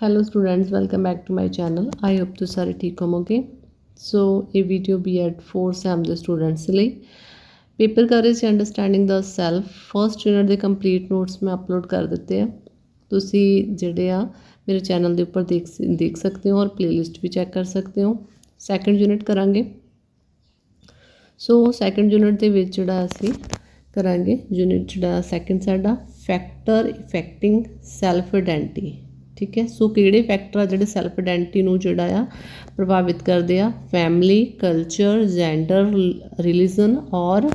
Hello students welcome back to my channel I hope ਤੁਸੀਂ ਸਾਰੇ ਠੀਕ ਹੋਵੋਗੇ ਸੋ ਇਹ ਵੀਡੀਓ ਬੀਐਡ 4 ਸੈਮ ਦੇ ਸਟੂਡੈਂਟਸ ਲਈ ਪੇਪਰ ਕਵਰੇਜ ਅੰਡਰਸਟੈਂਡਿੰਗ ਦਾ ਸੈਲਫ ਫਰਸਟ ਯੂਨਿਟ ਦੇ ਕੰਪਲੀਟ ਨੋਟਸ ਮੈਂ ਅਪਲੋਡ ਕਰ ਦਿੱਤੇ ਆ ਤੁਸੀਂ ਜਿਹੜੇ ਆ ਮੇਰੇ ਚੈਨਲ ਦੇ ਉੱਪਰ ਦੇਖ ਸ- ਦੇਖ ਸਕਦੇ ਹੋ ਔਰ ਪਲੇਲਿਸਟ ਵੀ ਚੈੱਕ ਕਰ ਸਕਦੇ ਹੋ ਸੈਕੰਡ ਯੂਨਿਟ ਕਰਾਂਗੇ ਸੋ ਸੈਕੰਡ ਯੂਨਿਟ ਦੇ ਵਿੱਚ ਜਿਹੜਾ ਅਸੀਂ ਕਰਾਂਗੇ ਯੂਨਿਟ ਜਿਹੜਾ ਸੈਕੰਡ ਸਾਡਾ ਫੈਕਟਰ ਇਫੈਕਟਿੰਗ ਸੈਲਫ ਆਇਡੈਂਟੀ ਠੀਕ ਹੈ? ਸੋ ਕਿਹੜੇ ਫੈਕਟਰ ਆ ਜਿਹੜੇ ਸੈਲਫ ਆਇਡੈਂਟੀ ਨੂੰ ਜਿਹੜਾ ਆ ਪ੍ਰਭਾਵਿਤ ਕਰਦੇ ਆ? ਫੈਮਿਲੀ ਕਲਚਰ ਜੈਂਡਰ ਰਿਲੀਜਨ ਔਰ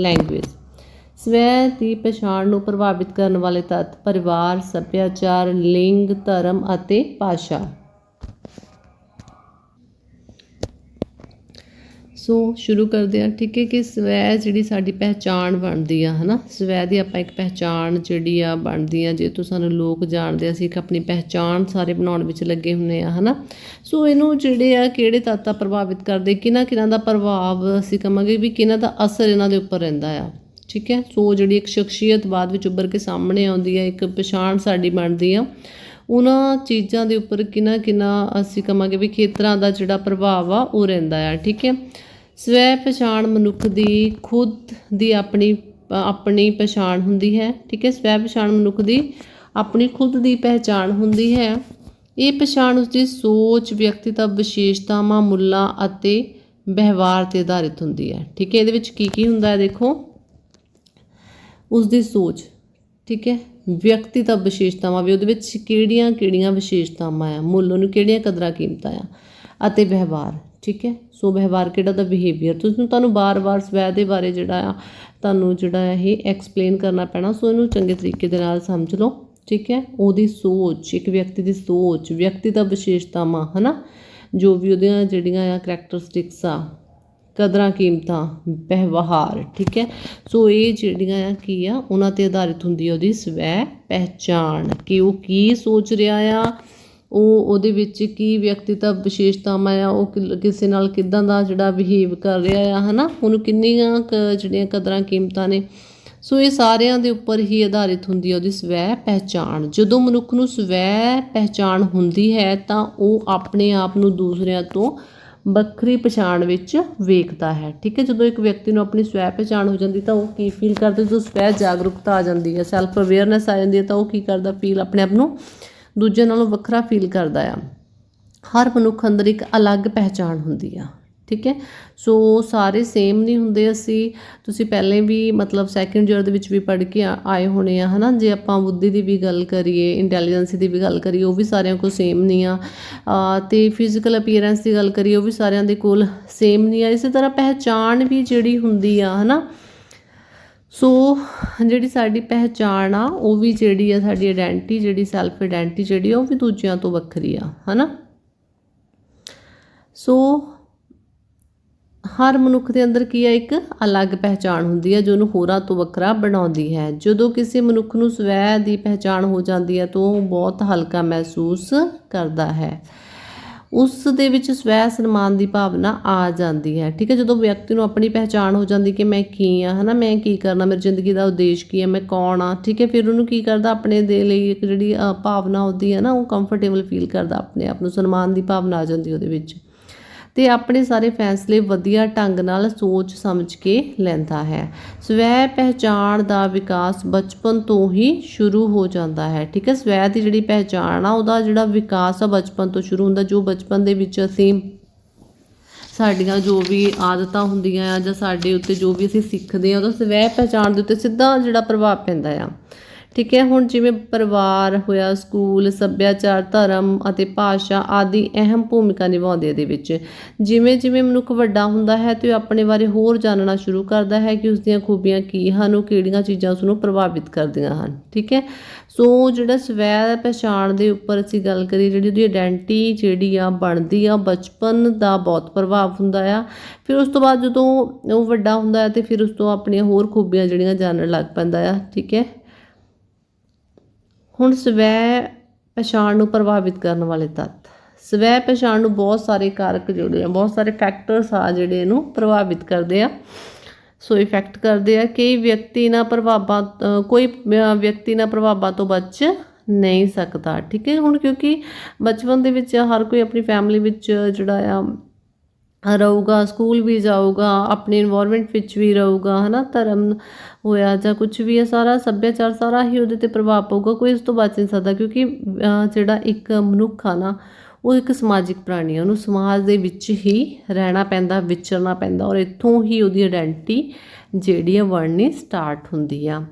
ਲੈਂਗੁਏਜ ਸਵੈ ਦੀ ਪਛਾਣ ਨੂੰ ਪ੍ਰਭਾਵਿਤ ਕਰਨ ਵਾਲੇ ਤੱਤ, ਪਰਿਵਾਰ, ਸੱਭਿਆਚਾਰ, ਲਿੰਗ, ਧਰਮ ਅਤੇ ਭਾਸ਼ਾ। ਸੋ ਸ਼ੁਰੂ ਕਰਦੇ ਹਾਂ। ਠੀਕ ਹੈ ਕਿ ਸਵੈ ਜਿਹੜੀ ਸਾਡੀ ਪਹਿਚਾਣ ਬਣਦੀ ਆ ਹਨਾ? ਸਵੈ ਦੀ ਆਪਾਂ ਇੱਕ ਪਹਿਚਾਣ ਜਿਹੜੀ ਆ ਬਣਦੀ ਆ। ਜੇ ਤੋਂ ਸਾਨੂੰ ਲੋਕ ਜਾਣਦੇ ਆ, ਅਸੀਂ ਇੱਕ ਆਪਣੀ ਪਹਿਚਾਣ ਸਾਰੇ ਬਣਾਉਣ ਵਿੱਚ ਲੱਗੇ ਹੁੰਨੇ ਆ ਹਨਾ? ਸੋ ਇਹਨੂੰ ਜਿਹੜੇ ਆ ਕਿਹੜੇ ਤੱਤਾਂ ਪ੍ਰਭਾਵਿਤ ਕਰਦੇ? ਕਿਹਨਾਂ ਕਿਹਨਾਂ ਦਾ ਪ੍ਰਭਾਵ ਅਸੀਂ ਕਹਾਂਗੇ ਵੀ ਕਿਹਨਾਂ ਦਾ ਅਸਰ ਇਹਨਾਂ ਦੇ ਉੱਪਰ ਰਹਿੰਦਾ ਆ? ਠੀਕ ਹੈ? ਸੋ ਜਿਹੜੀ ਇੱਕ ਸ਼ਖਸੀਅਤ ਬਾਅਦ ਵਿੱਚ ਉੱਭਰ ਕੇ ਸਾਹਮਣੇ ਆਉਂਦੀ ਹੈ ਇੱਕ ਪਛਾਣ ਸਾਡੀ ਬਣਦੀ ਆ ਉਹਨਾਂ ਚੀਜ਼ਾਂ ਦੇ ਉੱਪਰ ਕਿੰਨਾ ਕਿੰਨਾ ਅਸੀਂ ਕਹਾਂਗੇ ਵੀ ਖੇਤਰਾਂ ਦਾ ਜਿਹੜਾ ਪ੍ਰਭਾਵ ਆ ਉਹ ਰਹਿੰਦਾ ਆ। ਠੀਕ ਹੈ? ਸਵੈ ਪਛਾਣ ਮਨੁੱਖ ਦੀ ਖੁਦ ਦੀ ਆਪਣੀ ਆਪਣੀ ਪਛਾਣ ਹੁੰਦੀ ਹੈ, ਠੀਕ ਹੈ? ਸਵੈ ਪਛਾਣ ਮਨੁੱਖ ਦੀ ਆਪਣੀ ਖੁਦ ਦੀ ਪਹਿਚਾਣ ਹੁੰਦੀ ਹੈ। ਇਹ ਪਛਾਣ ਉਸ ਦੀ ਸੋਚ ਵਿਅਕਤੀਤਵ ਵਿਸ਼ੇਸ਼ਤਾਵਾਂ, ਮੁੱਲਾਂ ਅਤੇ ਵਿਵਹਾਰ ਤੇ ਆਧਾਰਿਤ ਹੁੰਦੀ ਹੈ। ਠੀਕ ਹੈ? ਇਹਦੇ ਵਿੱਚ ਕੀ ਕੀ ਹੁੰਦਾ ਹੈ ਦੇਖੋ? ਉਸ ਦੀ ਸੋਚ, ਠੀਕ ਹੈ? ਵਿਅਕਤੀਤਵ ਵਿਸ਼ੇਸ਼ਤਾਵਾਂ ਵੀ ਉਹਦੇ ਵਿੱਚ ਕਿਹੜੀਆਂ ਕਿਹੜੀਆਂ ਵਿਸ਼ੇਸ਼ਤਾਵਾਂ ਆ? ਮੁੱਲ, ਉਹਨੂੰ ਕਿਹੜੀਆਂ ਕਦਰਾਂ ਕੀਮਤਾਂ ਆ? ਅਤੇ ਵਿਵਹਾਰ। ਠੀਕ ਹੈ? ਸੋ ਵਿਵਹਾਰ ਕਿਹੜਾ ਦਾ ਬਿਹੇਵੀਅਰ ਤੁਸੀਂ ਤੁਹਾਨੂੰ ਬਾਰ-ਬਾਰ ਸਵੈ ਦੇ ਬਾਰੇ ਜਿਹੜਾ ਆ, ਤੁਹਾਨੂੰ ਜਿਹੜਾ ਇਹ ਐਕਸਪਲੇਨ ਕਰਨਾ ਪੈਣਾ, ਸੋ ਇਹਨੂੰ ਚੰਗੇ ਤਰੀਕੇ ਦੇ ਨਾਲ ਸਮਝ ਲਓ, ਠੀਕ ਹੈ? ਉਹਦੀ ਸੋਚ, ਇੱਕ ਵਿਅਕਤੀ ਦੀ ਸੋਚ, ਵਿਅਕਤੀ ਦਾ ਵਿਸ਼ੇਸ਼ਤਾਵਾਂ, ਹਨਾ? ਜੋ ਵੀ ਉਹਦੀਆਂ ਜਿਹੜੀਆਂ ਆ ਕਰੈਕਟਰਿਸਟਿਕਸ ਆ, ਕਦਰਾਂ ਕੀਮਤਾਂ, ਵਿਵਹਾਰ, ਠੀਕ ਹੈ? ਸੋ ਇਹ ਜਿਹੜੀਆਂ ਆ ਕੀ ਆ, ਉਹਨਾਂ ਤੇ ਆਧਾਰਿਤ ਹੁੰਦੀ ਹੈ ਉਹਦੀ ਸਵੈ ਪਹਿਚਾਣ ਕਿ ਉਹ ਕੀ ਸੋਚ ਰਿਹਾ ਆ ਉਹ ਉਹਦੇ ਵਿੱਚ ਕੀ ਵਿਅਕਤੀਤਵ ਵਿਸ਼ੇਸ਼ਤਾਵਾਂ ਆ, ਉਹ ਕਿ ਕਿਸੇ ਨਾਲ ਕਿੱਦਾਂ ਦਾ ਜਿਹੜਾ ਬਿਹੇਵ ਕਰ ਰਿਹਾ ਆ ਹੈ ਨਾ ਉਹਨੂੰ ਕਿੰਨੀਆਂ ਕੁ ਜਿਹੜੀਆਂ ਕਦਰਾਂ ਕੀਮਤਾਂ ਨੇ। ਸੋ ਇਹ ਸਾਰਿਆਂ ਦੇ ਉੱਪਰ ਹੀ ਆਧਾਰਿਤ ਹੁੰਦੀ ਹੈ ਉਹਦੀ ਸਵੈ ਪਹਿਚਾਣ ਜਦੋਂ ਮਨੁੱਖ ਨੂੰ ਸਵੈ ਪਹਿਚਾਣ ਹੁੰਦੀ ਹੈ, ਤਾਂ ਉਹ ਆਪਣੇ ਆਪ ਨੂੰ ਦੂਸਰਿਆਂ ਤੋਂ ਵੱਖਰੀ ਪਛਾਣ ਵਿੱਚ ਵੇਖਦਾ ਹੈ। ਠੀਕ ਹੈ, ਜਦੋਂ ਇੱਕ ਵਿਅਕਤੀ ਨੂੰ ਆਪਣੀ ਸਵੈ ਪਛਾਣ ਹੋ ਜਾਂਦੀ, ਤਾਂ ਉਹ ਕੀ ਫੀਲ ਕਰਦਾ? ਜਦੋਂ ਸਵੈ ਜਾਗਰੂਕਤਾ ਆ ਜਾਂਦੀ ਹੈ ਸੈਲਫ ਅਵੇਅਰਨੈਸ ਆ ਜਾਂਦੀ ਹੈ, ਤਾਂ ਉਹ ਕੀ ਕਰਦਾ? ਫੀਲ ਆਪਣੇ ਆਪ ਨੂੰ ਦੂਜਿਆਂ ਨਾਲੋਂ ਵੱਖਰਾ ਫੀਲ ਕਰਦਾ ਆ। ਹਰ ਮਨੁੱਖ ਅੰਦਰ ਇੱਕ ਅਲੱਗ ਪਹਿਚਾਣ ਹੁੰਦੀ ਆ ਠੀਕ ਹੈ? ਸੋ ਸਾਰੇ ਸੇਮ ਨਹੀਂ ਹੁੰਦੇ ਅਸੀਂ। ਤੁਸੀਂ ਪਹਿਲੇ ਵੀ ਮਤਲਬ ਸੈਕੰਡ ਈਅਰ ਦੇ ਵਿੱਚ ਵੀ ਪੜ੍ਹ ਕੇ ਆ- ਆਏ ਹੋਣੇ ਆ ਹਨਾ? ਜੇ ਆਪਾਂ ਬੁੱਧੀ ਦੀ ਵੀ ਗੱਲ ਕਰੀਏ ਇੰਟੈਲੀਜੈਂਸ ਦੀ ਵੀ ਗੱਲ ਕਰੀਏ ਉਹ ਵੀ ਸਾਰਿਆਂ ਕੋਲ ਸੇਮ ਨਹੀਂ ਆ। ਅ, ਤੇ ਫਿਜ਼ੀਕਲ ਅਪੀਅਰੈਂਸ ਦੀ ਗੱਲ ਕਰੀਏ ਉਹ ਵੀ ਸਾਰਿਆਂ ਦੇ ਕੋਲ ਸੇਮ ਨਹੀਂ ਆ। ਇਸੇ ਤਰ੍ਹਾਂ ਪਹਿਚਾਣ ਵੀ ਜਿਹੜੀ ਹੁੰਦੀ ਆ ਹਨਾ? ਸੋ ਜਿਹੜੀ ਸਾਡੀ ਪਹਿਚਾਣ ਆ, ਉਹ ਵੀ ਜਿਹੜੀ ਆ ਸਾਡੀ ਆਇਡੈਂਟੀ ਜਿਹੜੀ ਸੈਲਫ ਆਇਡੈਂਟੀ ਜਿਹੜੀ ਆ, ਉਹ ਵੀ ਦੂਜਿਆਂ ਤੋਂ ਵੱਖਰੀ ਆ, ਹਨਾ? ਸੋ ਹਰ ਮਨੁੱਖ ਦੇ ਅੰਦਰ ਕੀ ਹੈ ਇੱਕ ਅਲੱਗ ਪਹਿਚਾਣ ਹੁੰਦੀ ਹੈ ਜੋ ਉਹਨੂੰ ਹੋਰਾਂ ਤੋਂ ਵੱਖਰਾ ਬਣਾਉਂਦੀ ਹੈ। ਜਦੋਂ ਕਿਸੇ ਮਨੁੱਖ ਨੂੰ ਸਵੈ ਦੀ ਪਹਿਚਾਣ ਹੋ ਜਾਂਦੀ ਹੈ ਤਾਂ ਉਹ ਬਹੁਤ ਹਲਕਾ ਮਹਿਸੂਸ ਕਰਦਾ ਹੈ। ਉਸ ਦੇ ਵਿੱਚ ਸਵੈ ਸਨਮਾਨ ਦੀ ਭਾਵਨਾ ਆ ਜਾਂਦੀ ਹੈ। ਠੀਕ ਹੈ, ਜਦੋਂ ਵਿਅਕਤੀ ਨੂੰ ਆਪਣੀ ਪਹਿਚਾਣ ਹੋ ਜਾਂਦੀ ਕਿ ਮੈਂ ਕੀ ਆ ਹਨਾ, ਮੈਂ ਕੀ ਕਰਨਾ, ਮੇਰੀ ਜ਼ਿੰਦਗੀ ਦਾ ਉਦੇਸ਼ ਕੀ ਹੈ, ਮੈਂ ਕੌਣ ਆ ਠੀਕ ਹੈ, ਫਿਰ ਉਹਨੂੰ ਕੀ ਕਰਦਾ? ਆਪਣੇ ਦੇ ਲਈ ਇੱਕ ਜਿਹੜੀ ਭਾਵਨਾ ਹੁੰਦੀ ਹੈ ਨਾ, ਉਹ ਕੰਫਰਟੇਬਲ ਫੀਲ ਕਰਦਾ, ਆਪਣੇ ਆਪ ਨੂੰ ਸਨਮਾਨ ਦੀ ਭਾਵਨਾ ਆ ਜਾਂਦੀ ਉਹਦੇ ਵਿੱਚ। ਤੇ ਆਪਣੇ ਸਾਰੇ ਫੈਸਲੇ ਵਧੀਆ ਢੰਗ ਨਾਲ ਸੋਚ ਸਮਝ ਕੇ ਲੈਂਦਾ ਹੈ। ਸਵੈ ਪਹਿਚਾਣ ਦਾ ਵਿਕਾਸ ਬਚਪਨ ਤੋਂ ਹੀ ਸ਼ੁਰੂ ਹੋ ਜਾਂਦਾ ਹੈ, ਠੀਕ ਹੈ? ਸਵੈ ਦੀ ਜਿਹੜੀ ਪਹਿਚਾਣ ਆ, ਉਹਦਾ ਜਿਹੜਾ ਵਿਕਾਸ ਆ ਬਚਪਨ ਤੋਂ ਸ਼ੁਰੂ ਹੁੰਦਾ, ਜੋ ਬਚਪਨ ਦੇ ਵਿੱਚ ਅਸੀਂ ਸਾਡੀਆਂ ਜੋ ਵੀ ਆਦਤਾਂ ਹੁੰਦੀਆਂ ਆ ਜਾਂ ਸਾਡੇ ਉੱਤੇ ਜੋ ਵੀ ਅਸੀਂ ਸਿੱਖਦੇ ਆ, ਉਹਦਾ ਸਵੈ ਪਹਿਚਾਣ ਦੇ ਉੱਤੇ ਸਿੱਧਾ ਜਿਹੜਾ ਪ੍ਰਭਾਵ ਪੈਂਦਾ ਆ। ਠੀਕ ਹੈ, ਹੁਣ ਜਿਵੇਂ ਪਰਿਵਾਰ ਹੋਇਆ, ਸਕੂਲ, ਸੱਭਿਆਚਾਰ, ਧਰਮ ਅਤੇ ਭਾਸ਼ਾ ਆਦਿ ਅਹਿਮ ਭੂਮਿਕਾ ਨਿਭਾਉਂਦੇ ਇਹਦੇ ਵਿੱਚ। ਜਿਵੇਂ ਜਿਵੇਂ ਮਨੁੱਖ ਵੱਡਾ ਹੁੰਦਾ ਹੈ ਤੇ ਉਹ ਆਪਣੇ ਬਾਰੇ ਹੋਰ ਜਾਣਨਾ ਸ਼ੁਰੂ ਕਰਦਾ ਹੈ ਕਿ ਉਸ ਦੀਆਂ ਖੂਬੀਆਂ ਕੀ ਹਨ, ਉਹ ਕਿਹੜੀਆਂ ਚੀਜ਼ਾਂ ਉਸ ਨੂੰ ਪ੍ਰਭਾਵਿਤ ਕਰਦੀਆਂ ਹਨ। ਠੀਕ ਹੈ, ਸੋ ਜਿਹੜਾ ਸਵੈ ਪਛਾਣ ਦੇ ਉੱਪਰ ਅਸੀਂ ਗੱਲ ਕਰੀਏ, ਜਿਹੜੀ ਉਹਦੀ ਆਇਡੈਂਟੀ ਜਿਹੜੀ ਆ, ਬਣਦੀ ਆ, ਬਚਪਨ ਦਾ ਬਹੁਤ ਪ੍ਰਭਾਵ ਹੁੰਦਾ ਆ। ਫਿਰ ਉਸ ਤੋਂ ਬਾਅਦ ਜਦੋਂ ਉਹ ਵੱਡਾ ਹੁੰਦਾ ਹੈ ਤੇ ਫਿਰ ਉਸ ਤੋਂ ਆਪਣੀਆਂ ਹੋਰ ਖੂਬੀਆਂ ਜਿਹੜੀਆਂ ਜਾਣਨ ਲੱਗ ਪੈਂਦਾ ਆ। ਠੀਕ ਹੈ ਹੁਣ ਸਵੈ ਪਛਾਣ ਨੂੰ ਪ੍ਰਭਾਵਿਤ ਕਰਨ ਵਾਲੇ ਤੱਤ। ਸਵੈ ਪਛਾਣ ਨੂੰ ਬਹੁਤ ਸਾਰੇ ਕਾਰਕ ਜੁੜੇ ਆ, ਬਹੁਤ ਸਾਰੇ ਫੈਕਟਰਸ ਆ ਜਿਹੜੇ ਇਹਨੂੰ ਪ੍ਰਭਾਵਿਤ ਕਰਦੇ ਆ। ਸੋ ਇਫੈਕਟ ਕਰਦੇ ਆ ਕਈ ਵਿਅਕਤੀ ਨਾ ਪ੍ਰਭਾਵਾਂ ਕੋਈ ਵਿਅਕਤੀ ਨਾ ਪ੍ਰਭਾਵਾਂ ਤੋਂ ਬਚ ਨਹੀਂ ਸਕਦਾ, ਠੀਕ ਹੈ? ਹੁਣ ਕਿਉਂਕਿ ਬਚਪਨ ਦੇ ਵਿੱਚ ਹਰ ਕੋਈ ਆਪਣੀ ਫੈਮਿਲੀ ਵਿੱਚ ਜਿਹੜਾ ਆ, ਰਹੂਗਾ, ਸਕੂਲ ਵੀ ਜਾਊਗਾ, ਆਪਣੇ ਇਨਵਾਇਰਨਮੈਂਟ ਵਿੱਚ ਵੀ ਰਹੂਗਾ, ਹਨਾ? ਧਰਮ ਹੋਇਆ ਜਾਂ ਕੁਝ ਵੀ ਹੈ ਸਾਰਾ ਸੱਭਿਆਚਾਰ ਸਾਰਾ ਹੀ ਉਹਦੇ ਤੇ ਪ੍ਰਭਾਵ ਪਊਗਾ, ਕੋਈ ਇਸ ਤੋਂ ਬਚ ਨਹੀਂ ਸਕਦਾ ਕਿਉਂਕਿ ਜਿਹੜਾ ਇੱਕ ਮਨੁੱਖ ਆ ਨਾ ਉਹ ਇੱਕ ਸਮਾਜਿਕ ਪ੍ਰਾਣੀ ਆ ਉਹਨੂੰ ਸਮਾਜ ਦੇ ਵਿੱਚ ਹੀ ਰਹਿਣਾ ਪੈਂਦਾ, ਵਿਚਰਨਾ ਪੈਂਦਾ ਔਰ ਇੱਥੋਂ ਹੀ ਉਹਦੀ ਆਇਡੈਂਟੀ ਜਿਹੜੀ ਆ ਵਰਨੀ ਸਟਾਰਟ ਹੁੰਦੀ ਆ।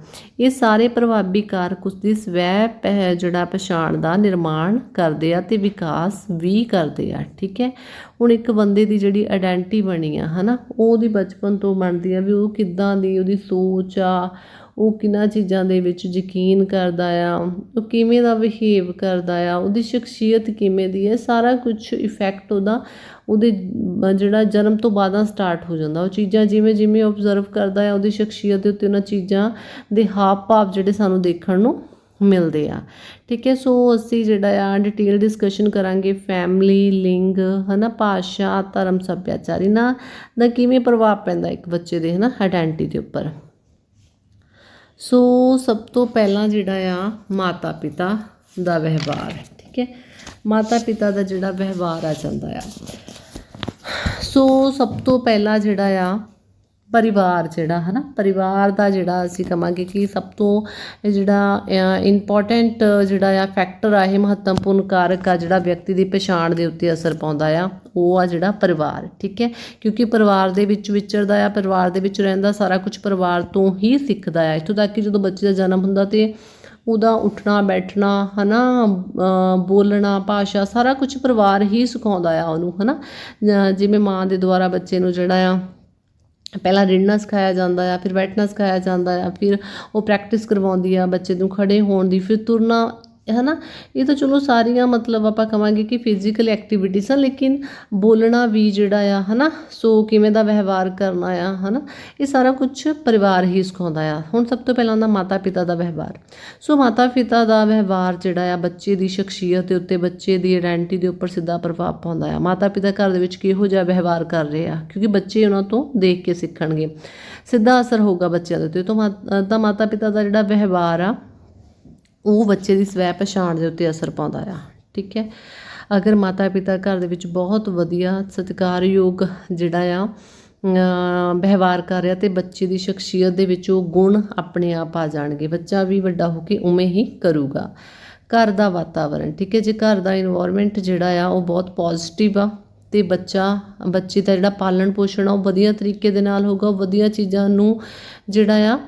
ਇਹ ਸਾਰੇ ਪ੍ਰਭਾਵੀ ਕਾਰਕ ਉਸਦੀ ਸਵੈ ਪਹਿ ਜਿਹੜਾ ਪਛਾਣ ਦਾ ਨਿਰਮਾਣ ਕਰਦੇ ਆ ਤੇ ਵਿਕਾਸ ਵੀ ਕਰਦੇ ਆ, ਠੀਕ ਹੈ? ਹੁਣ ਇੱਕ ਬੰਦੇ ਦੀ ਜਿਹੜੀ ਆਇਡੈਂਟੀ ਬਣੀ ਆ, ਹਨਾ, ਉਹ ਉਹਦੀ ਬਚਪਨ ਤੋਂ ਬਣਦੀ ਆ ਵੀ ਉਹ ਕਿੱਦਾਂ ਦੀ ਉਹਦੀ ਸੋਚ ਆ ਉਹ ਕਿੰਨਾ ਚੀਜ਼ਾਂ ਦੇ ਵਿੱਚ ਯਕੀਨ ਕਰਦਾ ਆ, ਉਹ ਕਿਵੇਂ ਦਾ ਬਿਹੇਵ ਕਰਦਾ ਆ, ਉਹਦੀ ਸ਼ਖਸੀਅਤ ਕਿਵੇਂ ਦੀ ਹੈ, ਸਾਰਾ ਕੁਝ ਇਫੈਕਟ ਉਹਦਾ, ਉਹਦੇ ਜਿਹੜਾ ਜਨਮ ਤੋਂ ਬਾਅਦਾਂ ਸਟਾਰਟ ਹੋ ਜਾਂਦਾ। ਉਹ ਚੀਜ਼ਾਂ ਜਿਵੇਂ ਜਿਵੇਂ ਆਬਜ਼ਰਵ ਕਰਦਾ ਆ, ਉਹਦੀ ਸ਼ਖਸੀਅਤ ਦੇ ਉੱਤੇ ਉਹਨਾਂ ਚੀਜ਼ਾਂ ਦੇ ਹਾਵ ਭਾਵ ਜਿਹੜੇ ਸਾਨੂੰ ਦੇਖਣ ਨੂੰ ਮਿਲਦੇ ਆ। ਠੀਕ ਹੈ, ਸੋ ਅਸੀਂ ਜਿਹੜਾ ਆ ਡਿਟੇਲ ਡਿਸਕਸ਼ਨ ਕਰਾਂਗੇ ਫੈਮਿਲੀ ਲਿੰਗ, ਹਨਾ, ਭਾਸ਼ਾ, ਧਰਮ, ਸੱਭਿਆਚਾਰ, ਇਹਨਾਂ ਦਾ ਕਿਵੇਂ ਪ੍ਰਭਾਵ ਪੈਂਦਾ ਇੱਕ ਬੱਚੇ ਦੇ, ਹਨਾ ਆਇਡੈਂਟੀ ਦੇ ਉੱਪਰ। ਸੋ ਸਭ ਤੋਂ ਪਹਿਲਾਂ ਜਿਹੜਾ ਆ ਮਾਤਾ ਪਿਤਾ ਦਾ ਵਿਵਹਾਰ, ਠੀਕ ਹੈ? ਮਾਤਾ ਪਿਤਾ ਦਾ ਜਿਹੜਾ ਵਿਵਹਾਰ ਆ ਜਾਂਦਾ ਆ। ਸੋ ਸਭ ਤੋਂ ਪਹਿਲਾਂ ਜਿਹੜਾ ਆ ਪਰਿਵਾਰ ਜਿਹੜਾ ਹੈ ਨਾ ਪਰਿਵਾਰ ਦਾ ਜਿਹੜਾ ਅਸੀਂ ਕਹਾਂਗੇ ਕਿ ਸਭ ਤੋਂ ਜਿਹੜਾ ਇੰਪੋਰਟੈਂਟ ਜਿਹੜਾ ਆ ਫੈਕਟਰ ਆ ਇਹ ਮਹੱਤਵਪੂਰਨ ਕਾਰਕ ਆ ਜਿਹੜਾ ਵਿਅਕਤੀ ਦੀ ਪਛਾਣ ਦੇ ਉੱਤੇ ਅਸਰ ਪਾਉਂਦਾ ਆ ਉਹ ਆ ਜਿਹੜਾ ਪਰਿਵਾਰ ਠੀਕ ਹੈ? ਕਿਉਂਕਿ ਪਰਿਵਾਰ ਦੇ ਵਿੱਚ ਵਿਚਰਦਾ ਆ ਪਰਿਵਾਰ ਦੇ ਵਿੱਚ ਰਹਿੰਦਾ ਸਾਰਾ ਕੁਝ ਪਰਿਵਾਰ ਤੋਂ ਹੀ ਸਿੱਖਦਾ ਆ। ਇੱਥੋਂ ਤੱਕ ਕਿ ਜਦੋਂ ਬੱਚੇ ਦਾ ਜਨਮ ਹੁੰਦਾ ਤੇ ਉਹਦਾ ਉੱਠਣਾ ਬੈਠਣਾ ਹਨਾ ਅ, ਬੋਲਣਾ ਭਾਸ਼ਾ ਸਾਰਾ ਕੁਝ ਪਰਿਵਾਰ ਹੀ ਸਿਖਾਉਂਦਾ ਆ ਉਹਨੂੰ ਹਨਾ? ਜ- ਜਿਵੇਂ ਮਾਂ ਦੇ ਦੁਆਰਾ ਬੱਚੇ ਨੂੰ ਜਿਹੜਾ ਆ ਪਹਿਲਾਂ ਰਿੜਨਾ ਸਿਖਾਇਆ ਜਾਂਦਾ ਆ, ਫਿਰ ਬੈਠਣਾ ਸਿਖਾਇਆ ਜਾਂਦਾ ਆ, ਫਿਰ ਉਹ ਪ੍ਰੈਕਟਿਸ ਕਰਵਾਉਂਦੀ ਆ ਬੱਚੇ ਨੂੰ ਖੜ੍ਹੇ ਹੋਣ ਦੀ, ਫਿਰ ਤੁਰਨਾ ਹੈ ਨਾ ਇਹ ਤਾਂ ਚਲੋ ਸਾਰੀਆਂ ਮਤਲਬ ਆਪਾਂ ਕਵਾਂਗੇ ਕਿ ਫਿਜ਼ੀਕਲ ਐਕਟੀਵਿਟੀਜ਼ ਆ, ਲੇਕਿਨ ਬੋਲਣਾ ਵੀ ਜਿਹੜਾ ਆ, ਹਨਾ? ਸੋ ਕਿਵੇਂ ਦਾ ਵਿਵਹਾਰ ਕਰਨਾ ਆ, ਹਨਾ? ਇਹ ਸਾਰਾ ਕੁਝ ਪਰਿਵਾਰ ਹੀ ਸਿਖਾਉਂਦਾ ਆ। ਹੁਣ ਸਭ ਤੋਂ ਪਹਿਲਾਂ ਉਹਨਾਂ ਮਾਤਾ ਪਿਤਾ ਦਾ ਵਿਵਹਾਰ। ਸੋ ਮਾਤਾ ਪਿਤਾ ਦਾ ਵਿਵਹਾਰ ਜਿਹੜਾ ਆ, ਬੱਚੇ ਦੀ ਸ਼ਖਸੀਅਤ ਦੇ ਉੱਤੇ, ਬੱਚੇ ਦੀ ਆਇਡੈਂਟੀ ਦੇ ਉੱਪਰ ਸਿੱਧਾ ਪ੍ਰਭਾਵ ਪਾਉਂਦਾ ਆ। ਮਾਤਾ ਪਿਤਾ ਘਰ ਦੇ ਵਿੱਚ ਕਿਹੋ ਜਿਹਾ ਵਿਵਹਾਰ ਕਰ ਰਹੇ ਆ? ਕਿਉਂਕਿ ਬੱਚੇ ਉਹਨਾਂ ਤੋਂ ਦੇਖ ਕੇ ਸਿੱਖਣਗੇ। ਸਿੱਧਾ ਅਸਰ ਹੋਊਗਾ ਬੱਚਿਆਂ ਦੇ ਉੱਤੇ। ਤਾਂ ਮਾ- ਤਾਂ ਮਾਤਾ ਪਿਤਾ ਦਾ ਜਿਹੜਾ ਵਿਵਹਾਰ ਆ ਉਹ ਬੱਚੇ ਦੀ ਸਵੈ ਪਛਾਣ ਦੇ ਉੱਤੇ ਅਸਰ ਪਾਉਂਦਾ ਆ, ਠੀਕ ਹੈ? ਅਗਰ ਮਾਤਾ ਪਿਤਾ ਘਰ ਦੇ ਵਿੱਚ ਬਹੁਤ ਵਧੀਆ ਸਤਿਕਾਰਯੋਗ ਜਿਹੜਾ ਆ ਵਿਵਹਾਰ ਕਰ ਰਿਹਾ ਤੇ ਬੱਚੇ ਦੀ ਸ਼ਖਸੀਅਤ ਦੇ ਵਿੱਚ ਉਹ ਗੁਣ ਆਪਣੇ ਆਪ ਆ ਜਾਣਗੇ। ਬੱਚਾ ਵੀ ਵੱਡਾ ਹੋ ਕੇ ਉਵੇਂ ਹੀ ਕਰੂਗਾ। ਘਰ ਦਾ ਵਾਤਾਵਰਣ, ਠੀਕ ਹੈ? ਜੇ ਘਰ ਦਾ ਇਨਵਾਇਰਨਮੈਂਟ ਜਿਹੜਾ ਆ, ਉਹ ਬਹੁਤ ਪੋਜ਼ਿਟਿਵ ਆ ਤੇ ਬੱਚਾ, ਬੱਚੇ ਦਾ ਜਿਹੜਾ ਪਾਲਣ ਪੋਸ਼ਣ ਆ, ਉਹ ਵਧੀਆ ਤਰੀਕੇ ਦੇ ਨਾਲ ਹੋਊਗਾ ਵਧੀਆ ਚੀਜ਼ਾਂ ਨੂੰ ਜਿਹੜਾ ਆ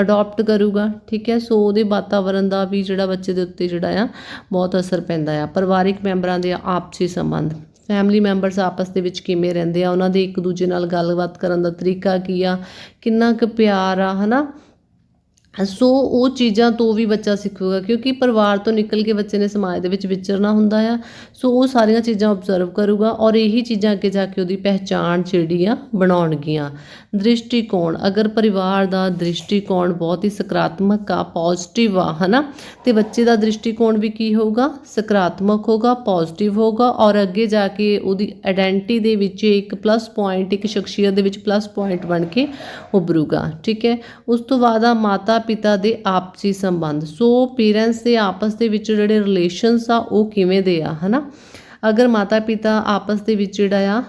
ਅਡੋਪਟ ਕਰੂਗਾ, ਠੀਕ ਹੈ? ਸੋ ਉਹਦੇ ਵਾਤਾਵਰਣ ਦਾ ਵੀ ਜਿਹੜਾ ਬੱਚੇ ਦੇ ਉੱਤੇ ਜਿਹੜਾ ਆ, ਬਹੁਤ ਅਸਰ ਪੈਂਦਾ ਆ। ਪਰਿਵਾਰਿਕ ਮੈਂਬਰਾਂ ਦੇ ਆਪਸੀ ਸੰਬੰਧ ਫੈਮਿਲੀ ਮੈਂਬਰਸ ਆਪਸ ਦੇ ਵਿੱਚ ਕਿਵੇਂ ਰਹਿੰਦੇ ਆ? ਉਹਨਾਂ ਦੇ ਇੱਕ ਦੂਜੇ ਨਾਲ ਗੱਲਬਾਤ ਕਰਨ ਦਾ ਤਰੀਕਾ ਕੀ ਆ? ਕਿੰਨਾ ਕੁ ਪਿਆਰ ਆ, ਹਨਾ? ਸੋ ਉਹ ਚੀਜ਼ਾਂ ਤੋਂ ਵੀ ਬੱਚਾ ਸਿੱਖੂਗਾ, ਕਿਉਂਕਿ ਪਰਿਵਾਰ ਤੋਂ ਨਿਕਲ ਕੇ ਬੱਚੇ ਨੇ ਸਮਾਜ ਦੇ ਵਿੱਚ ਵਿਚਰਨਾ ਹੁੰਦਾ ਆ। ਸੋ ਉਹ ਸਾਰੀਆਂ ਚੀਜ਼ਾਂ ਆਬਜ਼ਰਵ ਕਰੂਗਾ ਔਰ ਇਹੀ ਚੀਜ਼ਾਂ ਅੱਗੇ ਜਾ ਕੇ ਉਹਦੀ ਪਹਿਚਾਣ ਜਿਹੜੀ ਆ ਬਣਾਉਣਗੀਆਂ। ਦ੍ਰਿਸ਼ਟੀਕੋਣ, ਅਗਰ ਪਰਿਵਾਰ ਦਾ ਦ੍ਰਿਸ਼ਟੀਕੋਣ ਬਹੁਤ ਹੀ ਸਕਾਰਾਤਮਕ ਆ ਪੋਜ਼ਿਟਿਵ ਆ, ਹਨਾ, ਤੇ ਬੱਚੇ ਦਾ ਦ੍ਰਿਸ਼ਟੀਕੋਣ ਵੀ ਕੀ ਹੋਊਗਾ? ਸਕਾਰਾਤਮਕ ਹੋਊਗਾ ਪੋਜ਼ਿਟਿਵ ਹੋਊਗਾ ਔਰ ਅੱਗੇ ਜਾ ਕੇ ਉਹਦੀ ਆਇਡੈਂਟੀ ਦੇ ਵਿੱਚ ਇੱਕ ਪਲੱਸ ਪੁਆਇੰਟ ਇੱਕ ਸ਼ਖਸੀਅਤ ਦੇ ਵਿੱਚ ਪਲੱਸ ਪੁਆਇੰਟ ਬਣ ਕੇ ਉਭਰੂਗਾ, ਠੀਕ ਹੈ? ਉਸ ਤੋਂ ਬਾਅਦ ਆ ਮਾਤਾ ਪਿਤਾ ਦੇ ਆਪਸੀ ਸੰਬੰਧ। ਸੋ ਪੇਰੈਂਟਸ ਦੇ ਆਪਸ ਦੇ ਵਿੱਚ ਜਿਹੜੇ ਰਿਲੇਸ਼ਨਸ ਆ, ਉਹ ਕਿਵੇਂ ਦੇ ਆ, ਹਨਾ? ਅਗਰ ਮਾਤਾ ਪਿਤਾ ਆਪਸ ਦੇ ਵਿੱਚ ਜਿਹੜਾ ਆ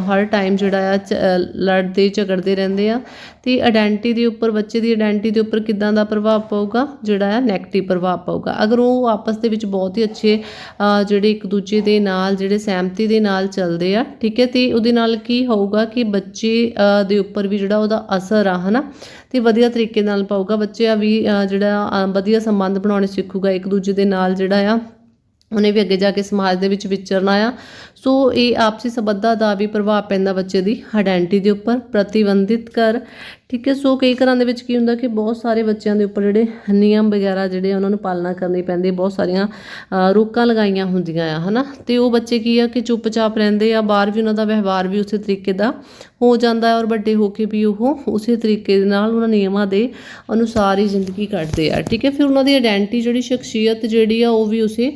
ਹਰ ਟਾਈਮ ਜਿਹੜਾ ਆ ਝ- ਲੜਦੇ, ਝਗੜਦੇ ਰਹਿੰਦੇ ਆ, ਤੇ ਆਇਡੈਂਟੀ ਦੇ ਉੱਪਰ, ਬੱਚੇ ਦੀ ਆਇਡੈਂਟੀ ਦੇ ਉੱਪਰ ਕਿਦਾਂ ਦਾ ਪ੍ਰਭਾਵ ਪਊਗਾ? ਜਿਹੜਾ ਆ 네ਗੇਟਿਵ ਪ੍ਰਭਾਵ ਪਊਗਾ। ਅਗਰ ਉਹ ਆਪਸ ਦੇ ਵਿੱਚ ਬਹੁਤ ਹੀ ਅੱਛੇ ਜਿਹੜੇ ਇੱਕ ਦੂਜੇ ਦੇ ਨਾਲ, ਜਿਹੜੇ ਸਹਿਮਤੀ ਦੇ ਨਾਲ ਚੱਲਦੇ ਆ, ਠੀਕ ਹੈ, ਤੇ ਉਹਦੇ ਨਾਲ ਕੀ ਹੋਊਗਾ ਕਿ ਬੱਚੇ ਦੇ ਉੱਪਰ ਵੀ ਜਿਹੜਾ ਉਹਦਾ ਅਸਰ ਆ, ਹਨਾ? ਤੇ ਵਧੀਆ ਤਰੀਕੇ ਨਾਲ ਪਾਊਗਾ। ਬੱਚਾ ਵੀ ਜਿਹੜਾ ਵਧੀਆ ਸੰਬੰਧ ਬਣਾਉਣੇ ਸਿੱਖੂਗਾ। ਇੱਕ ਦੂਜੇ ਦੇ ਨਾਲ ਜਿਹੜਾ ਆ ਉਹਨੇ ਵੀ ਅੱਗੇ ਜਾ ਕੇ ਸਮਾਜ ਦੇ ਵਿੱਚ ਵਿਚਰਨਾ ਆ। ਸੋ ਇਹ ਆਪਸੀ ਸੰਬੰਧਾਂ ਦਾ ਵੀ ਪ੍ਰਭਾਵ ਪੈਂਦਾ ਬੱਚੇ ਦੀ। ਆਇਡੈਂਟੀ ਦੇ ਉੱਪਰ ਪ੍ਰਤੀਬੰਧਿਤ ਕਰ ਠੀਕ ਹੈ, ਸੋ ਕਈ ਘਰਾਂ ਦੇ ਵਿੱਚ ਕੀ ਹੁੰਦਾ ਕਿ ਬਹੁਤ ਸਾਰੇ ਬੱਚਿਆਂ ਦੇ ਉੱਪਰ ਜਿਹੜੇ ਨਿਯਮ ਵਗੈਰਾ ਜਿਹੜੇ ਉਹਨਾਂ ਨੂੰ ਪਾਲਣਾ ਕਰਨੀ ਪੈਂਦੀ, ਬਹੁਤ ਸਾਰੀਆਂ ਰੋਕਾਂ ਲਗਾਈਆਂ ਹੁੰਦੀਆਂ ਆ, ਹਨਾ? ਤੇ ਉਹ ਬੱਚੇ ਕੀ ਆ ਕਿ ਚੁੱਪਚਾਪ ਰਹਿੰਦੇ ਆ, ਬਾਹਰ ਵੀ ਉਹਨਾਂ ਦਾ ਵਿਵਹਾਰ ਵੀ ਉਸੇ ਤਰੀਕੇ ਦਾ ਹੋ ਜਾਂਦਾ ਔਰ ਵੱਡੇ ਹੋ ਕੇ ਵੀ ਉਹ ਉਸੇ ਤਰੀਕੇ ਦੇ ਨਾਲ ਉਹਨਾਂ ਨਿਯਮਾਂ ਦੇ ਅਨੁਸਾਰ ਹੀ ਜ਼ਿੰਦਗੀ ਕੱਟਦੇ ਆ, ਠੀਕ ਹੈ? ਫਿਰ ਉਹਨਾਂ ਦੀ ਆਇਡੈਂਟੀ ਜਿਹੜੀ ਸ਼ਖਸੀਅਤ ਜਿਹੜੀ ਆ ਉਹ ਵੀ ਉਸੇ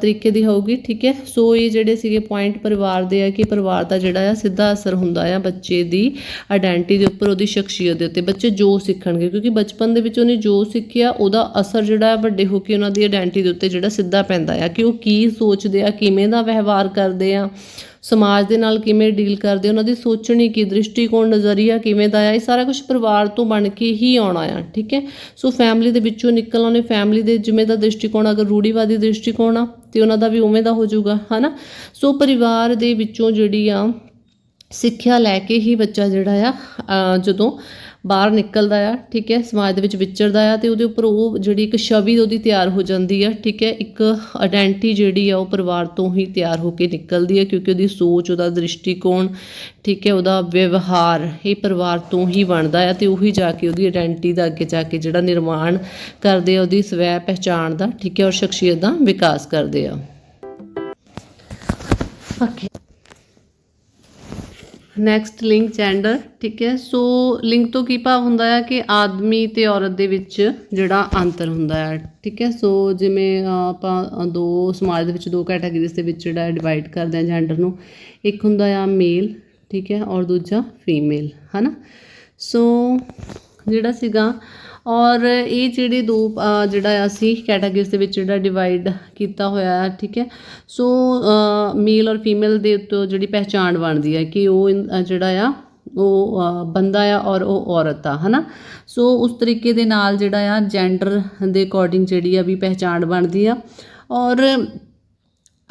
ਤਰੀਕੇ ਦੀ ਹੋਊਗੀ, ਠੀਕ ਹੈ? ਸੋ ਇਹ ਜਿਹੜੇ ਸੀਗੇ ਪੁਆਇੰਟ ਪਰਿਵਾਰ ਦੇ ਆ ਕਿ ਪਰਿਵਾਰ ਦਾ ਜਿਹੜਾ ਆ ਸਿੱਧਾ ਅਸਰ ਹੁੰਦਾ ਆ ਬੱਚੇ ਦੀ ਆਇਡੈਂਟੀ ਦੇ ਉੱਪਰ, ਉਹਦੀ ਸ਼ਖਸੀਅਤ ਦੇ ਉੱਤੇ ਬੱਚੇ ਜੋ ਸਿੱਖਣਗੇ, ਕਿਉਂਕਿ ਬਚਪਨ ਦੇ ਵਿੱਚ ਉਹਨੇ ਜੋ ਸਿੱਖਿਆ, ਉਹਦਾ ਅਸਰ ਜਿਹੜਾ ਹੈ ਵੱਡੇ ਹੋ ਕੇ ਉਹਨਾਂ ਦੀ ਆਇਡੈਂਟੀ ਦੇ ਉੱਤੇ ਜਿਹੜਾ ਸਿੱਧਾ ਪੈਂਦਾ ਆ ਕਿ ਉਹ ਕੀ ਸੋਚਦੇ ਆ, ਕਿਵੇਂ ਦਾ ਵਿਵਹਾਰ ਕਰਦੇ ਆ, ਸਮਾਜ ਦੇ ਨਾਲ ਕਿਵੇਂ ਡੀਲ ਕਰਦੇ ਉਹਨਾਂ ਦੀ ਸੋਚਣੀ ਕੀ, ਦ੍ਰਿਸ਼ਟੀਕੋਣ, ਨਜ਼ਰੀਆ ਕਿਵੇਂ ਦਾ ਆ, ਇਹ ਸਾਰਾ ਕੁਝ ਪਰਿਵਾਰ ਤੋਂ ਬਣ ਕੇ ਹੀ ਆਉਣਾ ਆ, ਠੀਕ ਹੈ? ਸੋ ਫੈਮਿਲੀ ਦੇ ਵਿੱਚੋਂ ਨਿਕਲ ਆਉਣੇ ਫੈਮਿਲੀ ਦੇ ਜਿਵੇਂ ਦਾ ਦ੍ਰਿਸ਼ਟੀਕੋਣ, ਅਗਰ ਰੂੜੀਵਾਦੀ ਦ੍ਰਿਸ਼ਟੀਕੋਣ ਆ, ਤੇ ਉਹਨਾਂ ਦਾ ਵੀ ਉਵੇਂ ਦਾ ਹੋ ਜਾਊਗਾ, ਹਨਾ? ਸੋ ਪਰਿਵਾਰ ਦੇ ਵਿੱਚੋਂ ਜਿਹੜੀ ਆ ਸਿੱਖਿਆ ਲੈ ਕੇ ਹੀ ਬੱਚਾ ਜਿਹੜਾ ਆ ਜਦੋਂ ਬਾਹਰ ਨਿਕਲਦਾ ਆ, ਠੀਕ ਹੈ, ਸਮਾਜ ਦੇ ਵਿੱਚ ਵਿਚਰਦਾ ਆ, ਤੇ ਉਹਦੇ ਉੱਪਰ ਉਹ ਜਿਹੜੀ ਇੱਕ ਛਵੀ ਉਹਦੀ ਤਿਆਰ ਹੋ ਜਾਂਦੀ ਆ, ਠੀਕ ਹੈ, ਇੱਕ ਆਇਡੈਂਟੀ ਜਿਹੜੀ ਆ ਉਹ ਪਰਿਵਾਰ ਤੋਂ ਹੀ ਤਿਆਰ ਹੋ ਕੇ ਨਿਕਲਦੀ ਹੈ ਕਿਉਂਕਿ ਉਹਦੀ ਸੋਚ, ਉਹਦਾ ਦ੍ਰਿਸ਼ਟੀਕੋਣ, ਠੀਕ ਹੈ, ਉਹਦਾ ਵਿਵਹਾਰ ਇਹ ਪਰਿਵਾਰ ਤੋਂ ਹੀ ਬਣਦਾ ਆ, ਤੇ ਉਹੀ ਜਾ ਕੇ ਉਹਦੀ ਆਇਡੈਂਟੀ ਦਾ ਅੱਗੇ ਜਾ ਕੇ ਜਿਹੜਾ ਨਿਰਮਾਣ ਕਰਦੇ ਆ, ਉਹਦੀ ਸਵੈ ਪਹਿਚਾਣ ਦਾ, ਠੀਕ ਹੈ, ਔਰ ਸ਼ਖਸੀਅਤ ਦਾ ਵਿਕਾਸ ਕਰਦੇ ਆ। ਓਕੇ ਨੈਕਸਟ ਲਿੰਕ ਜੈਂਡਰ ਠੀਕ ਹੈ? ਸੋ ਲਿੰਕ ਤੋਂ ਕੀ ਭਾਵ ਹੁੰਦਾ ਹੈ ਕਿ ਆਦਮੀ ਤੇ ਔਰਤ ਦੇ ਵਿੱਚ ਜਿਹੜਾ ਅੰਤਰ ਹੁੰਦਾ ਹੈ ਠੀਕ ਹੈ? ਸੋ ਜਿਵੇਂ ਆਪਾਂ ਦੋ ਸਮਾਜ ਦੇ ਵਿੱਚ ਦੋ ਕੈਟਾਗਰੀਜ਼ ਦੇ ਵਿੱਚ ਜਿਹੜਾ ਡਿਵਾਈਡ ਕਰਦੇ ਹਾਂ ਜੈਂਡਰ ਨੂੰ, ਇੱਕ ਹੁੰਦਾ ਆ ਮੇਲ ਠੀਕ ਹੈ? ਔਰ ਦੂਜਾ ਫੀਮੇਲ ਹਨਾ? ਸੋ ਜਿਹੜਾ ਸੀਗਾ ਔਰ ਇਹ ਜਿਹੜੇ ਦੋ ਅ, ਜਿਹੜਾ ਅਸੀਂ ਕੈਟਾਗਰੀਜ਼ ਦੇ ਵਿੱਚ ਜਿਹੜਾ ਡਿਵਾਈਡ ਕੀਤਾ ਹੋਇਆ ਹੈ ਠੀਕ ਹੈ? ਸੋ ਮੇਲ ਔਰ ਫੀਮੇਲ ਦੇ ਉੱਤੇ ਜਿਹੜੀ ਪਹਿਚਾਣ ਬਣਦੀ ਹੈ ਕਿ ਉਹ ਜਿਹੜਾ ਆ ਉਹ ਬੰਦਾ ਆ ਔਰ ਉਹ ਔਰਤ ਆ ਹਨਾ? ਸੋ ਉਸ ਤਰੀਕੇ ਦੇ ਨਾਲ ਜਿਹੜਾ ਆ ਜੈਂਡਰ ਦੇ ਅਕੋਰਡਿੰਗ ਜਿਹੜੀ ਆ ਵੀ ਪਹਿਚਾਣ ਬਣਦੀ ਆ। ਔਰ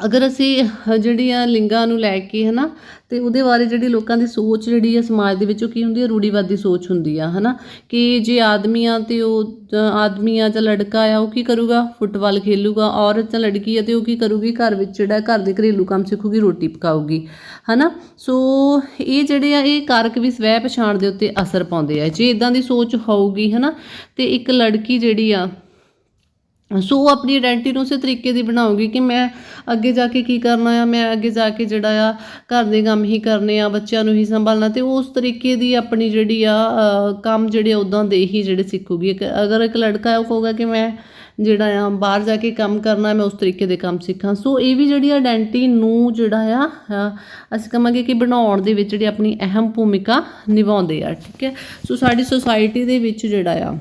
ਅਗਰ ਅਸੀਂ ਹ- ਜਿਹੜੀ ਆ ਲਿੰਗਾਂ ਨੂੰ ਲੈ ਕੇ ਹੈ ਨਾ ਤੇ ਉਹਦੇ ਬਾਰੇ ਜਿਹੜੀ ਲੋਕਾਂ ਦੀ ਸੋਚ ਜਿਹੜੀ ਆ ਸਮਾਜ ਦੇ ਵਿੱਚ ਉਹ ਕੀ ਹੁੰਦੀ ਆ? ਰੂੜੀਵਾਦੀ ਸੋਚ ਹੁੰਦੀ ਆ ਹੈ ਨਾ ਕਿ ਜੇ ਆਦਮੀ ਆ ਤੇ ਉਹ ਆਦਮੀ ਆ ਜਾਂ ਲੜਕਾ ਆ, ਉਹ ਕੀ ਕਰੂਗਾ? ਫੁੱਟਬਾਲ ਖੇਲੂਗਾ। ਔਰਤ ਜਾਂ ਲੜਕੀ ਆ ਤੇ ਉਹ ਕੀ ਕਰੂਗੀ? ਘਰ ਵਿੱਚ ਜਿਹੜਾ, ਘਰ ਦੇ ਘਰੇਲੂ ਕੰਮ ਸਿੱਖੂਗੀ, ਰੋਟੀ ਪਕਾਊਗੀ ਹੈ ਨਾ ਸੋ ਇਹ ਜਿਹੜੇ ਆ, ਇਹ ਕਾਰਕ ਵੀ ਸਵੈ ਪਛਾਣ ਦੇ ਉੱਤੇ ਅਸਰ ਪਾਉਂਦੇ ਆ। ਜੇ ਇਦਾਂ ਦੀ ਸੋਚ ਹੋਊਗੀ ਹੈ ਨਾ ਤੇ ਇੱਕ ਲੜਕੀ ਜਿਹੜੀ ਆ ਸੋ ਉਹ ਆਪਣੀ ਆਇਡੈਂਟੀ ਨੂੰ ਉਸੇ ਤਰੀਕੇ ਦੀ ਬਣਾਉਗੀ ਕਿ ਮੈਂ ਅੱਗੇ ਜਾ ਕੇ ਕੀ ਕਰਨਾ ਆ, ਮੈਂ ਅੱਗੇ ਜਾ ਕੇ ਜਿਹੜਾ ਆ ਘਰ ਦੇ ਕੰਮ ਹੀ ਕਰਨੇ ਆ, ਬੱਚਿਆਂ ਨੂੰ ਹੀ ਸੰਭਾਲਣਾ ਤੇ ਉਹ ਉਸ ਤਰੀਕੇ ਦੀ ਆਪਣੀ ਜਿਹੜੀ ਆ ਕੰਮ ਜਿਹੜੇ ਉਦਾਂ ਦੇ ਹੀ ਜਿਹੜੇ ਸਿੱਖੂਗੀ। ਇੱਕ- ਅਗਰ ਇੱਕ ਲੜਕਾ ਹੈ ਉਹ ਕਹੂਗਾ ਕਿ ਮੈਂ ਜਿਹੜਾ ਆ ਬਾਹਰ ਜਾ ਕੇ ਕੰਮ ਕਰਨਾ, ਮੈਂ ਉਸ ਤਰੀਕੇ ਦੇ ਕੰਮ ਸਿੱਖਾਂ। ਸੋ ਇਹ ਵੀ ਜਿਹੜੀ ਆਇਡੈਂਟੀ ਨੂੰ ਜਿਹੜਾ ਆ ਅਸੀਂ ਕਹਾਂਗੇ ਕਿ ਬਣਾਉਣ ਦੇ ਵਿੱਚ ਜਿਹੜੀ ਆਪਣੀ ਅਹਿਮ ਭੂਮਿਕਾ ਨਿਭਾਉਂਦੇ ਆ, ਠੀਕ ਹੈ? ਸੋ ਸਾਡੀ ਸੁਸਾਇਟੀ ਦੇ ਵਿੱਚ ਜਿਹੜਾ ਆ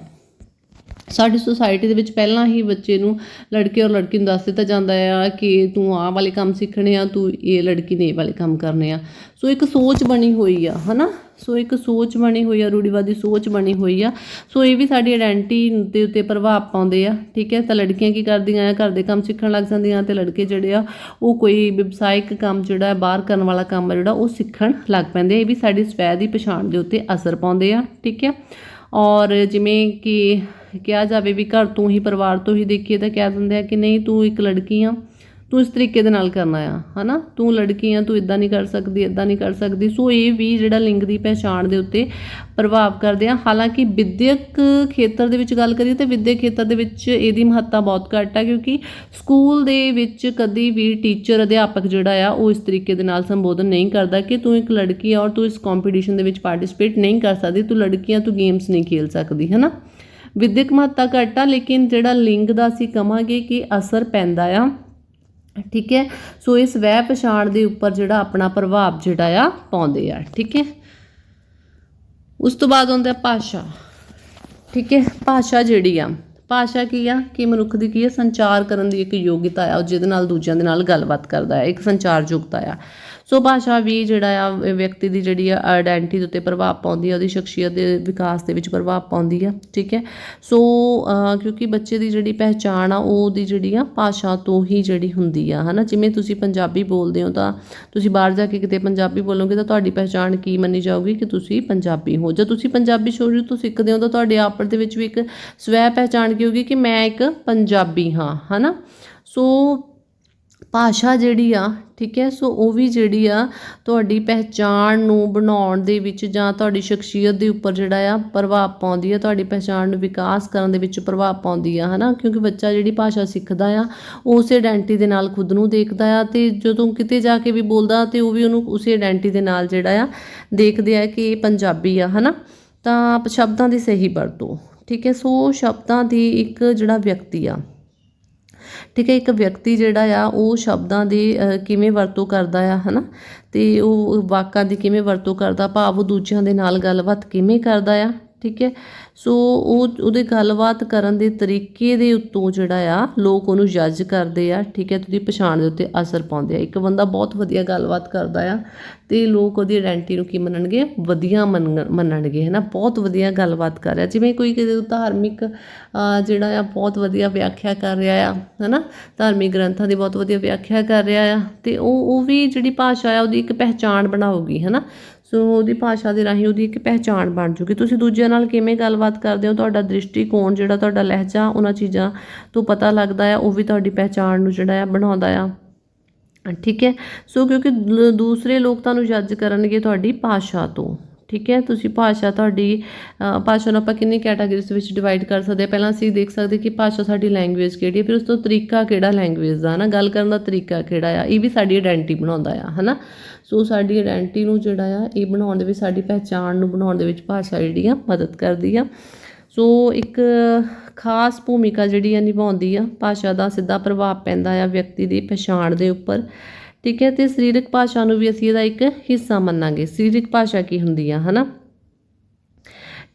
ਸਾਡੀ ਸੁਸਾਇਟੀ ਦੇ ਵਿੱਚ ਪਹਿਲਾਂ ਹੀ ਬੱਚੇ ਨੂੰ ਲੜਕੇ ਔਰ ਲੜਕੀ ਨੂੰ ਦੱਸ ਦਿੱਤਾ ਜਾਂਦਾ ਆ ਕਿ ਤੂੰ ਆਹ ਵਾਲੇ ਕੰਮ ਸਿੱਖਣੇ ਆ, ਤੂੰ ਇਹ ਲੜਕੀ ਨੇ ਇਹ ਵਾਲੇ ਕੰਮ ਕਰਨੇ ਆ। ਸੋ ਇੱਕ ਸੋਚ ਬਣੀ ਹੋਈ ਆ, ਹਨਾ? ਸੋ ਇੱਕ ਸੋਚ ਬਣੀ ਹੋਈ ਆ, ਰੂੜੀਵਾਦੀ ਸੋਚ ਬਣੀ ਹੋਈ ਆ। ਸੋ ਇਹ ਵੀ ਸਾਡੀ ਆਇਡੈਂਟੀ ਦੇ ਉੱਤੇ ਪ੍ਰਭਾਵ ਪਾਉਂਦੇ ਆ, ਠੀਕ ਹੈ? ਤਾਂ ਲੜਕੀਆਂ ਕੀ ਕਰਦੀਆਂ ਆ? ਘਰ ਦੇ ਕੰਮ ਸਿੱਖਣ ਲੱਗ ਜਾਂਦੀਆਂ ਤੇ ਲੜਕੇ ਜਿਹੜੇ ਆ, ਉਹ ਕੋਈ ਵਿਵਸਾਇਕ ਕੰਮ ਜਿਹੜਾ ਬਾਹਰ ਕਰਨ ਵਾਲਾ ਕੰਮ ਆ ਜਿਹੜਾ, ਉਹ ਸਿੱਖਣ ਲੱਗ ਪੈਂਦੇ ਆ। ਇਹ ਵੀ ਸਾਡੀ ਸਵੈ ਦੀ ਪਛਾਣ ਦੇ ਉੱਤੇ ਅਸਰ ਪਾਉਂਦੇ ਆ, ਠੀਕ ਹੈ? ਔਰ ਜਿਵੇਂ ਕਿ ਕਿਹਾ ਜਾਵੇ ਵੀ ਘਰ ਤੋਂ ਹੀ, ਪਰਿਵਾਰ ਤੋਂ ਹੀ ਦੇਖੀਏ ਤਾਂ ਕਹਿ ਦਿੰਦੇ ਆ ਕਿ ਨਹੀਂ ਤੂੰ ਇੱਕ ਲੜਕੀ ਆ। ਤੂੰ ਇਸ ਤਰੀਕੇ ਦੇ ਨਾਲ ਕਰਨਾ ਆ, ਹਨਾ? ਤੂੰ ਲੜਕੀ ਆ, ਤੂੰ ਇਦਾਂ ਨਹੀਂ ਕਰ ਸਕਦੀ ਇਦਾਂ ਨਹੀਂ ਕਰ ਸਕਦੀ। ਸੋ ਇਹ ਵੀ ਜਿਹੜਾ ਲਿੰਗ ਦੀ ਪਹਿਚਾਣ ਦੇ ਉੱਤੇ ਪ੍ਰਭਾਵ ਕਰਦੇ ਆ। ਹਾਲਾਂਕਿ ਵਿਦਿਅਕ ਖੇਤਰ ਦੇ ਵਿੱਚ ਗੱਲ ਕਰੀਏ ਤਾਂ ਵਿਦਿਅਕ ਖੇਤਰ ਦੇ ਵਿੱਚ ਇਹਦੀ ਮਹੱਤਤਾ ਬਹੁਤ ਘੱਟ ਆ, ਕਿਉਂਕਿ ਸਕੂਲ ਦੇ ਵਿੱਚ ਕਦੀ ਵੀ ਟੀਚਰ, ਅਧਿਆਪਕ ਜਿਹੜਾ ਆ, ਉਹ ਇਸ ਤਰੀਕੇ ਦੇ ਨਾਲ ਸੰਬੋਧਨ ਨਹੀਂ ਕਰਦਾ ਕਿ ਤੂੰ ਇੱਕ ਲੜਕੀ ਆ ਔਰ ਤੂੰ ਇਸ ਕੰਪੀਟੀਸ਼ਨ ਦੇ ਵਿੱਚ ਪਾਰਟਿਸਿਪੇਟ ਨਹੀਂ ਕਰ ਸਕਦੀ। ਤੂੰ ਲੜਕੀ ਆ, ਤੂੰ ਗੇਮਸ ਨਹੀਂ ਖੇਲ ਸਕਦੀ, ਹਨਾ? ਵਿਦਿਅਕ ਮਹੱਤਤਾ ਘੱਟ ਆ, ਲੇਕਿਨ ਜਿਹੜਾ ਲਿੰਗ ਦਾ ਅਸੀਂ ਕਹਾਂਗੇ ਕਿ ਅਸਰ ਪੈਂਦਾ ਆ। ਠੀਕ ਹੈ? ਸੋ ਇਸ ਵਹਿ ਪਛਾਣ ਦੇ ਉੱਪਰ ਜਿਹੜਾ ਆਪਣਾ ਪ੍ਰਭਾਵ ਜਿਹੜਾ ਆ, ਪਾਉਂਦੇ ਆ, ਠੀਕ ਹੈ? ਉਸ ਤੋਂ ਬਾਅਦ ਆਉਂਦਾ ਭਾਸ਼ਾ, ਠੀਕ ਹੈ? ਭਾਸ਼ਾ ਜਿਹੜੀ ਆ, ਭਾਸ਼ਾ ਕੀ ਆ? ਕਿ ਮਨੁੱਖ ਦੀ ਕੀ ਆ? ਸੰਚਾਰ ਕਰਨ ਦੀ ਇੱਕ ਯੋਗਤਾ ਆ, ਉਹ ਜਿਹਦੇ ਨਾਲ ਦੂਜਿਆਂ ਦੇ ਨਾਲ ਗੱਲਬਾਤ ਕਰਦਾ ਹੈ ਇੱਕ ਸੰਚਾਰ ਯੋਗਤਾ ਆ। ਸੋ ਭਾਸ਼ਾ ਵੀ ਜਿਹੜਾ ਆ ਵਿਅਕਤੀ ਦੀ ਜਿਹੜੀ ਆ ਆਇਡੈਂਟੀ ਦੇ ਉੱਤੇ ਪ੍ਰਭਾਵ ਪਾਉਂਦੀ ਆ, ਉਹਦੀ ਸ਼ਖਸੀਅਤ ਦੇ ਵਿਕਾਸ ਦੇ ਵਿੱਚ ਪ੍ਰਭਾਵ ਪਾਉਂਦੀ ਆ, ਠੀਕ ਹੈ? ਸੋ ਕਿਉਂਕਿ ਬੱਚੇ ਦੀ ਜਿਹੜੀ ਪਹਿਚਾਣ ਆ ਉਹ ਉਹਦੀ ਜਿਹੜੀ ਆ ਭਾਸ਼ਾ ਤੋਂ ਹੀ ਜਿਹੜੀ ਹੁੰਦੀ ਆ, ਹਨਾ? ਜਿਵੇਂ ਤੁਸੀਂ ਪੰਜਾਬੀ ਬੋਲਦੇ ਹੋ ਤਾਂ ਤੁਸੀਂ ਬਾਹਰ ਜਾ ਕੇ ਕਿਤੇ ਪੰਜਾਬੀ ਬੋਲੋਗੇ ਤਾਂ ਤੁਹਾਡੀ ਪਹਿਚਾਣ ਕੀ ਮੰਨੀ ਜਾਊਗੀ? ਕਿ ਤੁਸੀਂ ਪੰਜਾਬੀ ਹੋ। ਜੇ ਤੁਸੀਂ ਪੰਜਾਬੀ ਸ਼ੁਰੂ ਤੋਂ ਸਿੱਖਦੇ ਹੋ ਤਾਂ ਤੁਹਾਡੇ ਆਪਰ ਦੇ ਵਿੱਚ ਵੀ ਇੱਕ ਸਵੈ ਪਹਿਚਾਣ ਕੀ ਹੋਗੀ ਕਿ ਮੈਂ ਇੱਕ ਪੰਜਾਬੀ ਹਾਂ, ਹਨਾ? ਸੋ ਭਾਸ਼ਾ ਜਿਹੜੀ ਆ, ਠੀਕ ਹੈ, ਸੋ ਉਹ ਵੀ ਜਿਹੜੀ ਆ ਤੁਹਾਡੀ ਪਹਿਚਾਣ ਨੂੰ ਬਣਾਉਣ ਦੇ ਵਿੱਚ ਜਾਂ ਤੁਹਾਡੀ ਸ਼ਖਸੀਅਤ ਦੇ ਉੱਪਰ ਜਿਹੜਾ ਆ ਪ੍ਰਭਾਵ ਪਾਉਂਦੀ ਆ, ਤੁਹਾਡੀ ਪਹਿਚਾਣ ਨੂੰ ਵਿਕਾਸ ਕਰਨ ਦੇ ਵਿੱਚ ਪ੍ਰਭਾਵ ਪਾਉਂਦੀ ਆ, ਹਨਾ? ਕਿਉਂਕਿ ਬੱਚਾ ਜਿਹੜੀ ਭਾਸ਼ਾ ਸਿੱਖਦਾ ਆ ਉਹ ਉਸੇ ਆਇਡੈਂਟੀ ਦੇ ਨਾਲ ਖੁਦ ਨੂੰ ਦੇਖਦਾ ਆ ਤੇ ਜਦੋਂ ਕਿਤੇ ਜਾ ਕੇ ਵੀ ਬੋਲਦਾ ਤੇ ਉਹ ਵੀ ਉਹਨੂੰ ਉਸੇ ਆਇਡੈਂਟੀ ਦੇ ਨਾਲ ਜਿਹੜਾ ਆ ਦੇਖਦੇ ਆ ਕਿ ਇਹ ਪੰਜਾਬੀ ਆ, ਹਨਾ? ਤਾਂ ਸ਼ਬਦਾਂ ਦੀ ਸਹੀ ਵਰਤੋਂ, ਠੀਕ ਹੈ? ਸੋ ਸ਼ਬਦਾਂ ਦੀ ਇੱਕ ਜਿਹੜਾ ਵਿਅਕਤੀ ਆ ਠੀਕ ਹੈ, ਇੱਕ ਵਿਅਕਤੀ ਜਿਹੜਾ ਆ, ਉਹ ਸ਼ਬਦਾਂ ਦੀ ਕਿਵੇਂ ਵਰਤੋਂ ਕਰਦਾ ਆ, ਹਨਾ? ਤੇ ਉਹ ਵਾਕਾਂ ਦੀ ਕਿਵੇਂ ਵਰਤੋਂ ਕਰਦਾ, ਭਾਵ ਉਹ ਦੂਜਿਆਂ ਦੇ ਨਾਲ ਗੱਲਬਾਤ ਕਿਵੇਂ ਕਰਦਾ ਆ? ਠੀਕ ਹੈ? ਸੋ ਉਹ, ਉਹਦੇ ਗੱਲਬਾਤ ਕਰਨ ਦੇ ਤਰੀਕੇ ਦੇ ਉੱਤੋਂ ਜਿਹੜਾ ਆ, ਲੋਕ ਉਹਨੂੰ ਜੱਜ ਕਰਦੇ ਆ, ਠੀਕ ਹੈ? ਤੇ ਉਹਦੀ ਪਛਾਣ ਦੇ ਉੱਤੇ ਅਸਰ ਪਾਉਂਦੇ ਆ। ਇੱਕ ਬੰਦਾ ਬਹੁਤ ਵਧੀਆ ਗੱਲਬਾਤ ਕਰਦਾ ਆ ਤੇ ਲੋਕ ਉਹਦੀ ਆਇਡੈਂਟੀ ਨੂੰ ਕੀ ਮੰਨਣਗੇ? ਵਧੀਆ ਮੰਨ- ਮੰਨਣਗੇ, ਹੈ ਨਾ? ਬਹੁਤ ਵਧੀਆ ਗੱਲਬਾਤ ਕਰ ਰਿਹਾ। ਜਿਵੇਂ ਕੋਈ ਕਿਸੇ ਧਾਰਮਿਕ ਜਿਹੜਾ ਆ, ਬਹੁਤ ਵਧੀਆ ਵਿਆਖਿਆ ਕਰ ਰਿਹਾ ਆ, ਹੈ ਨਾ? ਧਾਰਮਿਕ ਗ੍ਰੰਥਾਂ ਦੀ ਬਹੁਤ ਵਧੀਆ ਵਿਆਖਿਆ ਕਰ ਰਿਹਾ ਆ ਤੇ ਉਹ ਉਹ ਵੀ ਜਿਹੜੀ ਭਾਸ਼ਾ ਆ, ਉਹਦੀ ਇੱਕ ਪਹਿਚਾਣ ਬਣਾਉਗੀ ਹੈ ਨਾ? ਸੋ ਉਹਦੀ ਭਾਸ਼ਾ ਦੇ ਰਾਹੀਂ ਉਹਦੀ ਇੱਕ ਪਹਿਚਾਣ ਬਣ ਜੂਗੀ। ਤੁਸੀਂ ਦੂਜਿਆਂ ਨਾਲ ਕਿਵੇਂ ਗੱਲਬਾਤ ਕਰਦੇ ਹੋ? ਤੁਹਾਡਾ ਦ੍ਰਿਸ਼ਟੀਕੋਣ ਜਿਹੜਾ ਤੁਹਾਡਾ ਲਹਿਜਾ, ਉਹਨਾਂ ਚੀਜ਼ਾਂ ਤੋਂ ਪਤਾ ਲੱਗਦਾ ਆ, ਉਹ ਵੀ ਤੁਹਾਡੀ ਪਹਿਚਾਣ ਨੂੰ ਜਿਹੜਾ ਆ ਬਣਾਉਂਦਾ ਆ। ਠੀਕ ਹੈ? ਸੋ ਕਿਉਂਕਿ ਲ- ਦੂਸਰੇ ਲੋਕ ਤੁਹਾਨੂੰ ਜੱਜ ਕਰਨਗੇ ਤੁਹਾਡੀ ਭਾਸ਼ਾ ਤੋਂ। ਠੀਕ ਹੈ? ਤੁਸੀਂ ਭਾਸ਼ਾ ਤੁਹਾਡੀ ਭਾਸ਼ਾ ਨੂੰ ਆਪਾਂ ਕਿੰਨੀ ਕੈਟਾਗਰੀਜ਼ ਵਿੱਚ ਡਿਵਾਈਡ ਕਰ ਸਕਦੇ ਹਾਂ? ਪਹਿਲਾਂ ਅਸੀਂ ਦੇਖ ਸਕਦੇ ਕਿ ਭਾਸ਼ਾ ਸਾਡੀ ਲੈਂਗੁਏਜ ਕਿਹੜੀ ਹੈ, ਫਿਰ ਉਸ ਤੋਂ ਤਰੀਕਾ ਕਿਹੜਾ ਲੈਂਗੁਏਜ ਦਾ ਨਾ ਗੱਲ ਕਰਨ ਦਾ ਤਰੀਕਾ ਕਿਹੜਾ ਆ? ਇਹ ਵੀ ਸਾਡੀ ਆਇਡੈਂਟੀ ਬਣਾਉਂਦਾ ਆ, ਹਨਾ? ਸੋ ਸਾਡੀ ਆਇਡੈਂਟੀ ਨੂੰ ਜਿਹੜਾ ਆ, ਇਹ ਬਣਾਉਣ ਦੇ ਵਿੱਚ, ਸਾਡੀ ਪਹਿਚਾਣ ਨੂੰ ਬਣਾਉਣ ਦੇ ਵਿੱਚ ਭਾਸ਼ਾ ਜਿਹੜੀ ਆ, ਮਦਦ ਕਰਦੀ ਆ। ਸੋ ਇੱਕ ਖਾਸ ਭੂਮਿਕਾ ਜਿਹੜੀ ਆ ਨਿਭਾਉਂਦੀ ਆ, ਭਾਸ਼ਾ ਦਾ ਸਿੱਧਾ ਪ੍ਰਭਾਵ ਪੈਂਦਾ ਆ ਵਿਅਕਤੀ ਦੀ ਪਛਾਣ ਦੇ ਉੱਪਰ। ਠੀਕ ਹੈ, ਤੇ ਸਰੀਰਕ ਭਾਸ਼ਾ ਨੂੰ ਵੀ ਅਸੀਂ ਇਹਦਾ ਇੱਕ ਹਿੱਸਾ ਮੰਨਾਂਗੇ। ਸਰੀਰਕ ਭਾਸ਼ਾ ਕੀ ਹੁੰਦੀ ਆ, ਹਨਾ?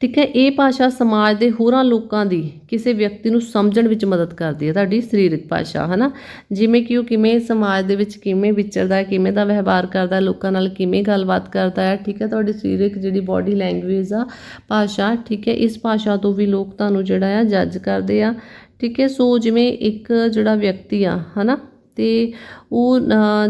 ਠੀਕ ਹੈ, ਇਹ ਭਾਸ਼ਾ ਸਮਾਜ ਦੇ ਹੋਰਾਂ ਲੋਕਾਂ ਦੀ ਕਿਸੇ ਵਿਅਕਤੀ ਨੂੰ ਸਮਝਣ ਵਿੱਚ ਮਦਦ ਕਰਦੀ ਹੈ, ਤੁਹਾਡੀ ਸਰੀਰਕ ਭਾਸ਼ਾ, ਹਨਾ? ਜਿਵੇਂ ਕਿ ਉਹ ਕਿਵੇਂ ਸਮਾਜ ਦੇ ਵਿੱਚ ਕਿਵੇਂ ਵਿਚਰਦਾ ਹੈ, ਕਿਵੇਂ ਦਾ ਵਿਵਹਾਰ ਕਰਦਾ ਹੈ, ਲੋਕਾਂ ਨਾਲ ਕਿਵੇਂ ਗੱਲਬਾਤ ਕਰਦਾ ਹੈ, ਠੀਕ ਹੈ? ਤੁਹਾਡੀ ਸਰੀਰਕ ਜਿਹੜੀ ਬਾਡੀ ਲੈਂਗੁਏਜ ਆ, ਭਾਸ਼ਾ, ਠੀਕ ਹੈ? ਇਸ ਭਾਸ਼ਾ ਤੋਂ ਵੀ ਲੋਕ ਤੁਹਾਨੂੰ ਜਿਹੜਾ ਆ ਜੱਜ ਕਰਦੇ ਆ, ਠੀਕ ਹੈ? ਸੋ ਜਿਵੇਂ ਇੱਕ ਜਿਹੜਾ ਵਿਅਕਤੀ ਆ, ਹਨਾ? ਤੇ ਉਹ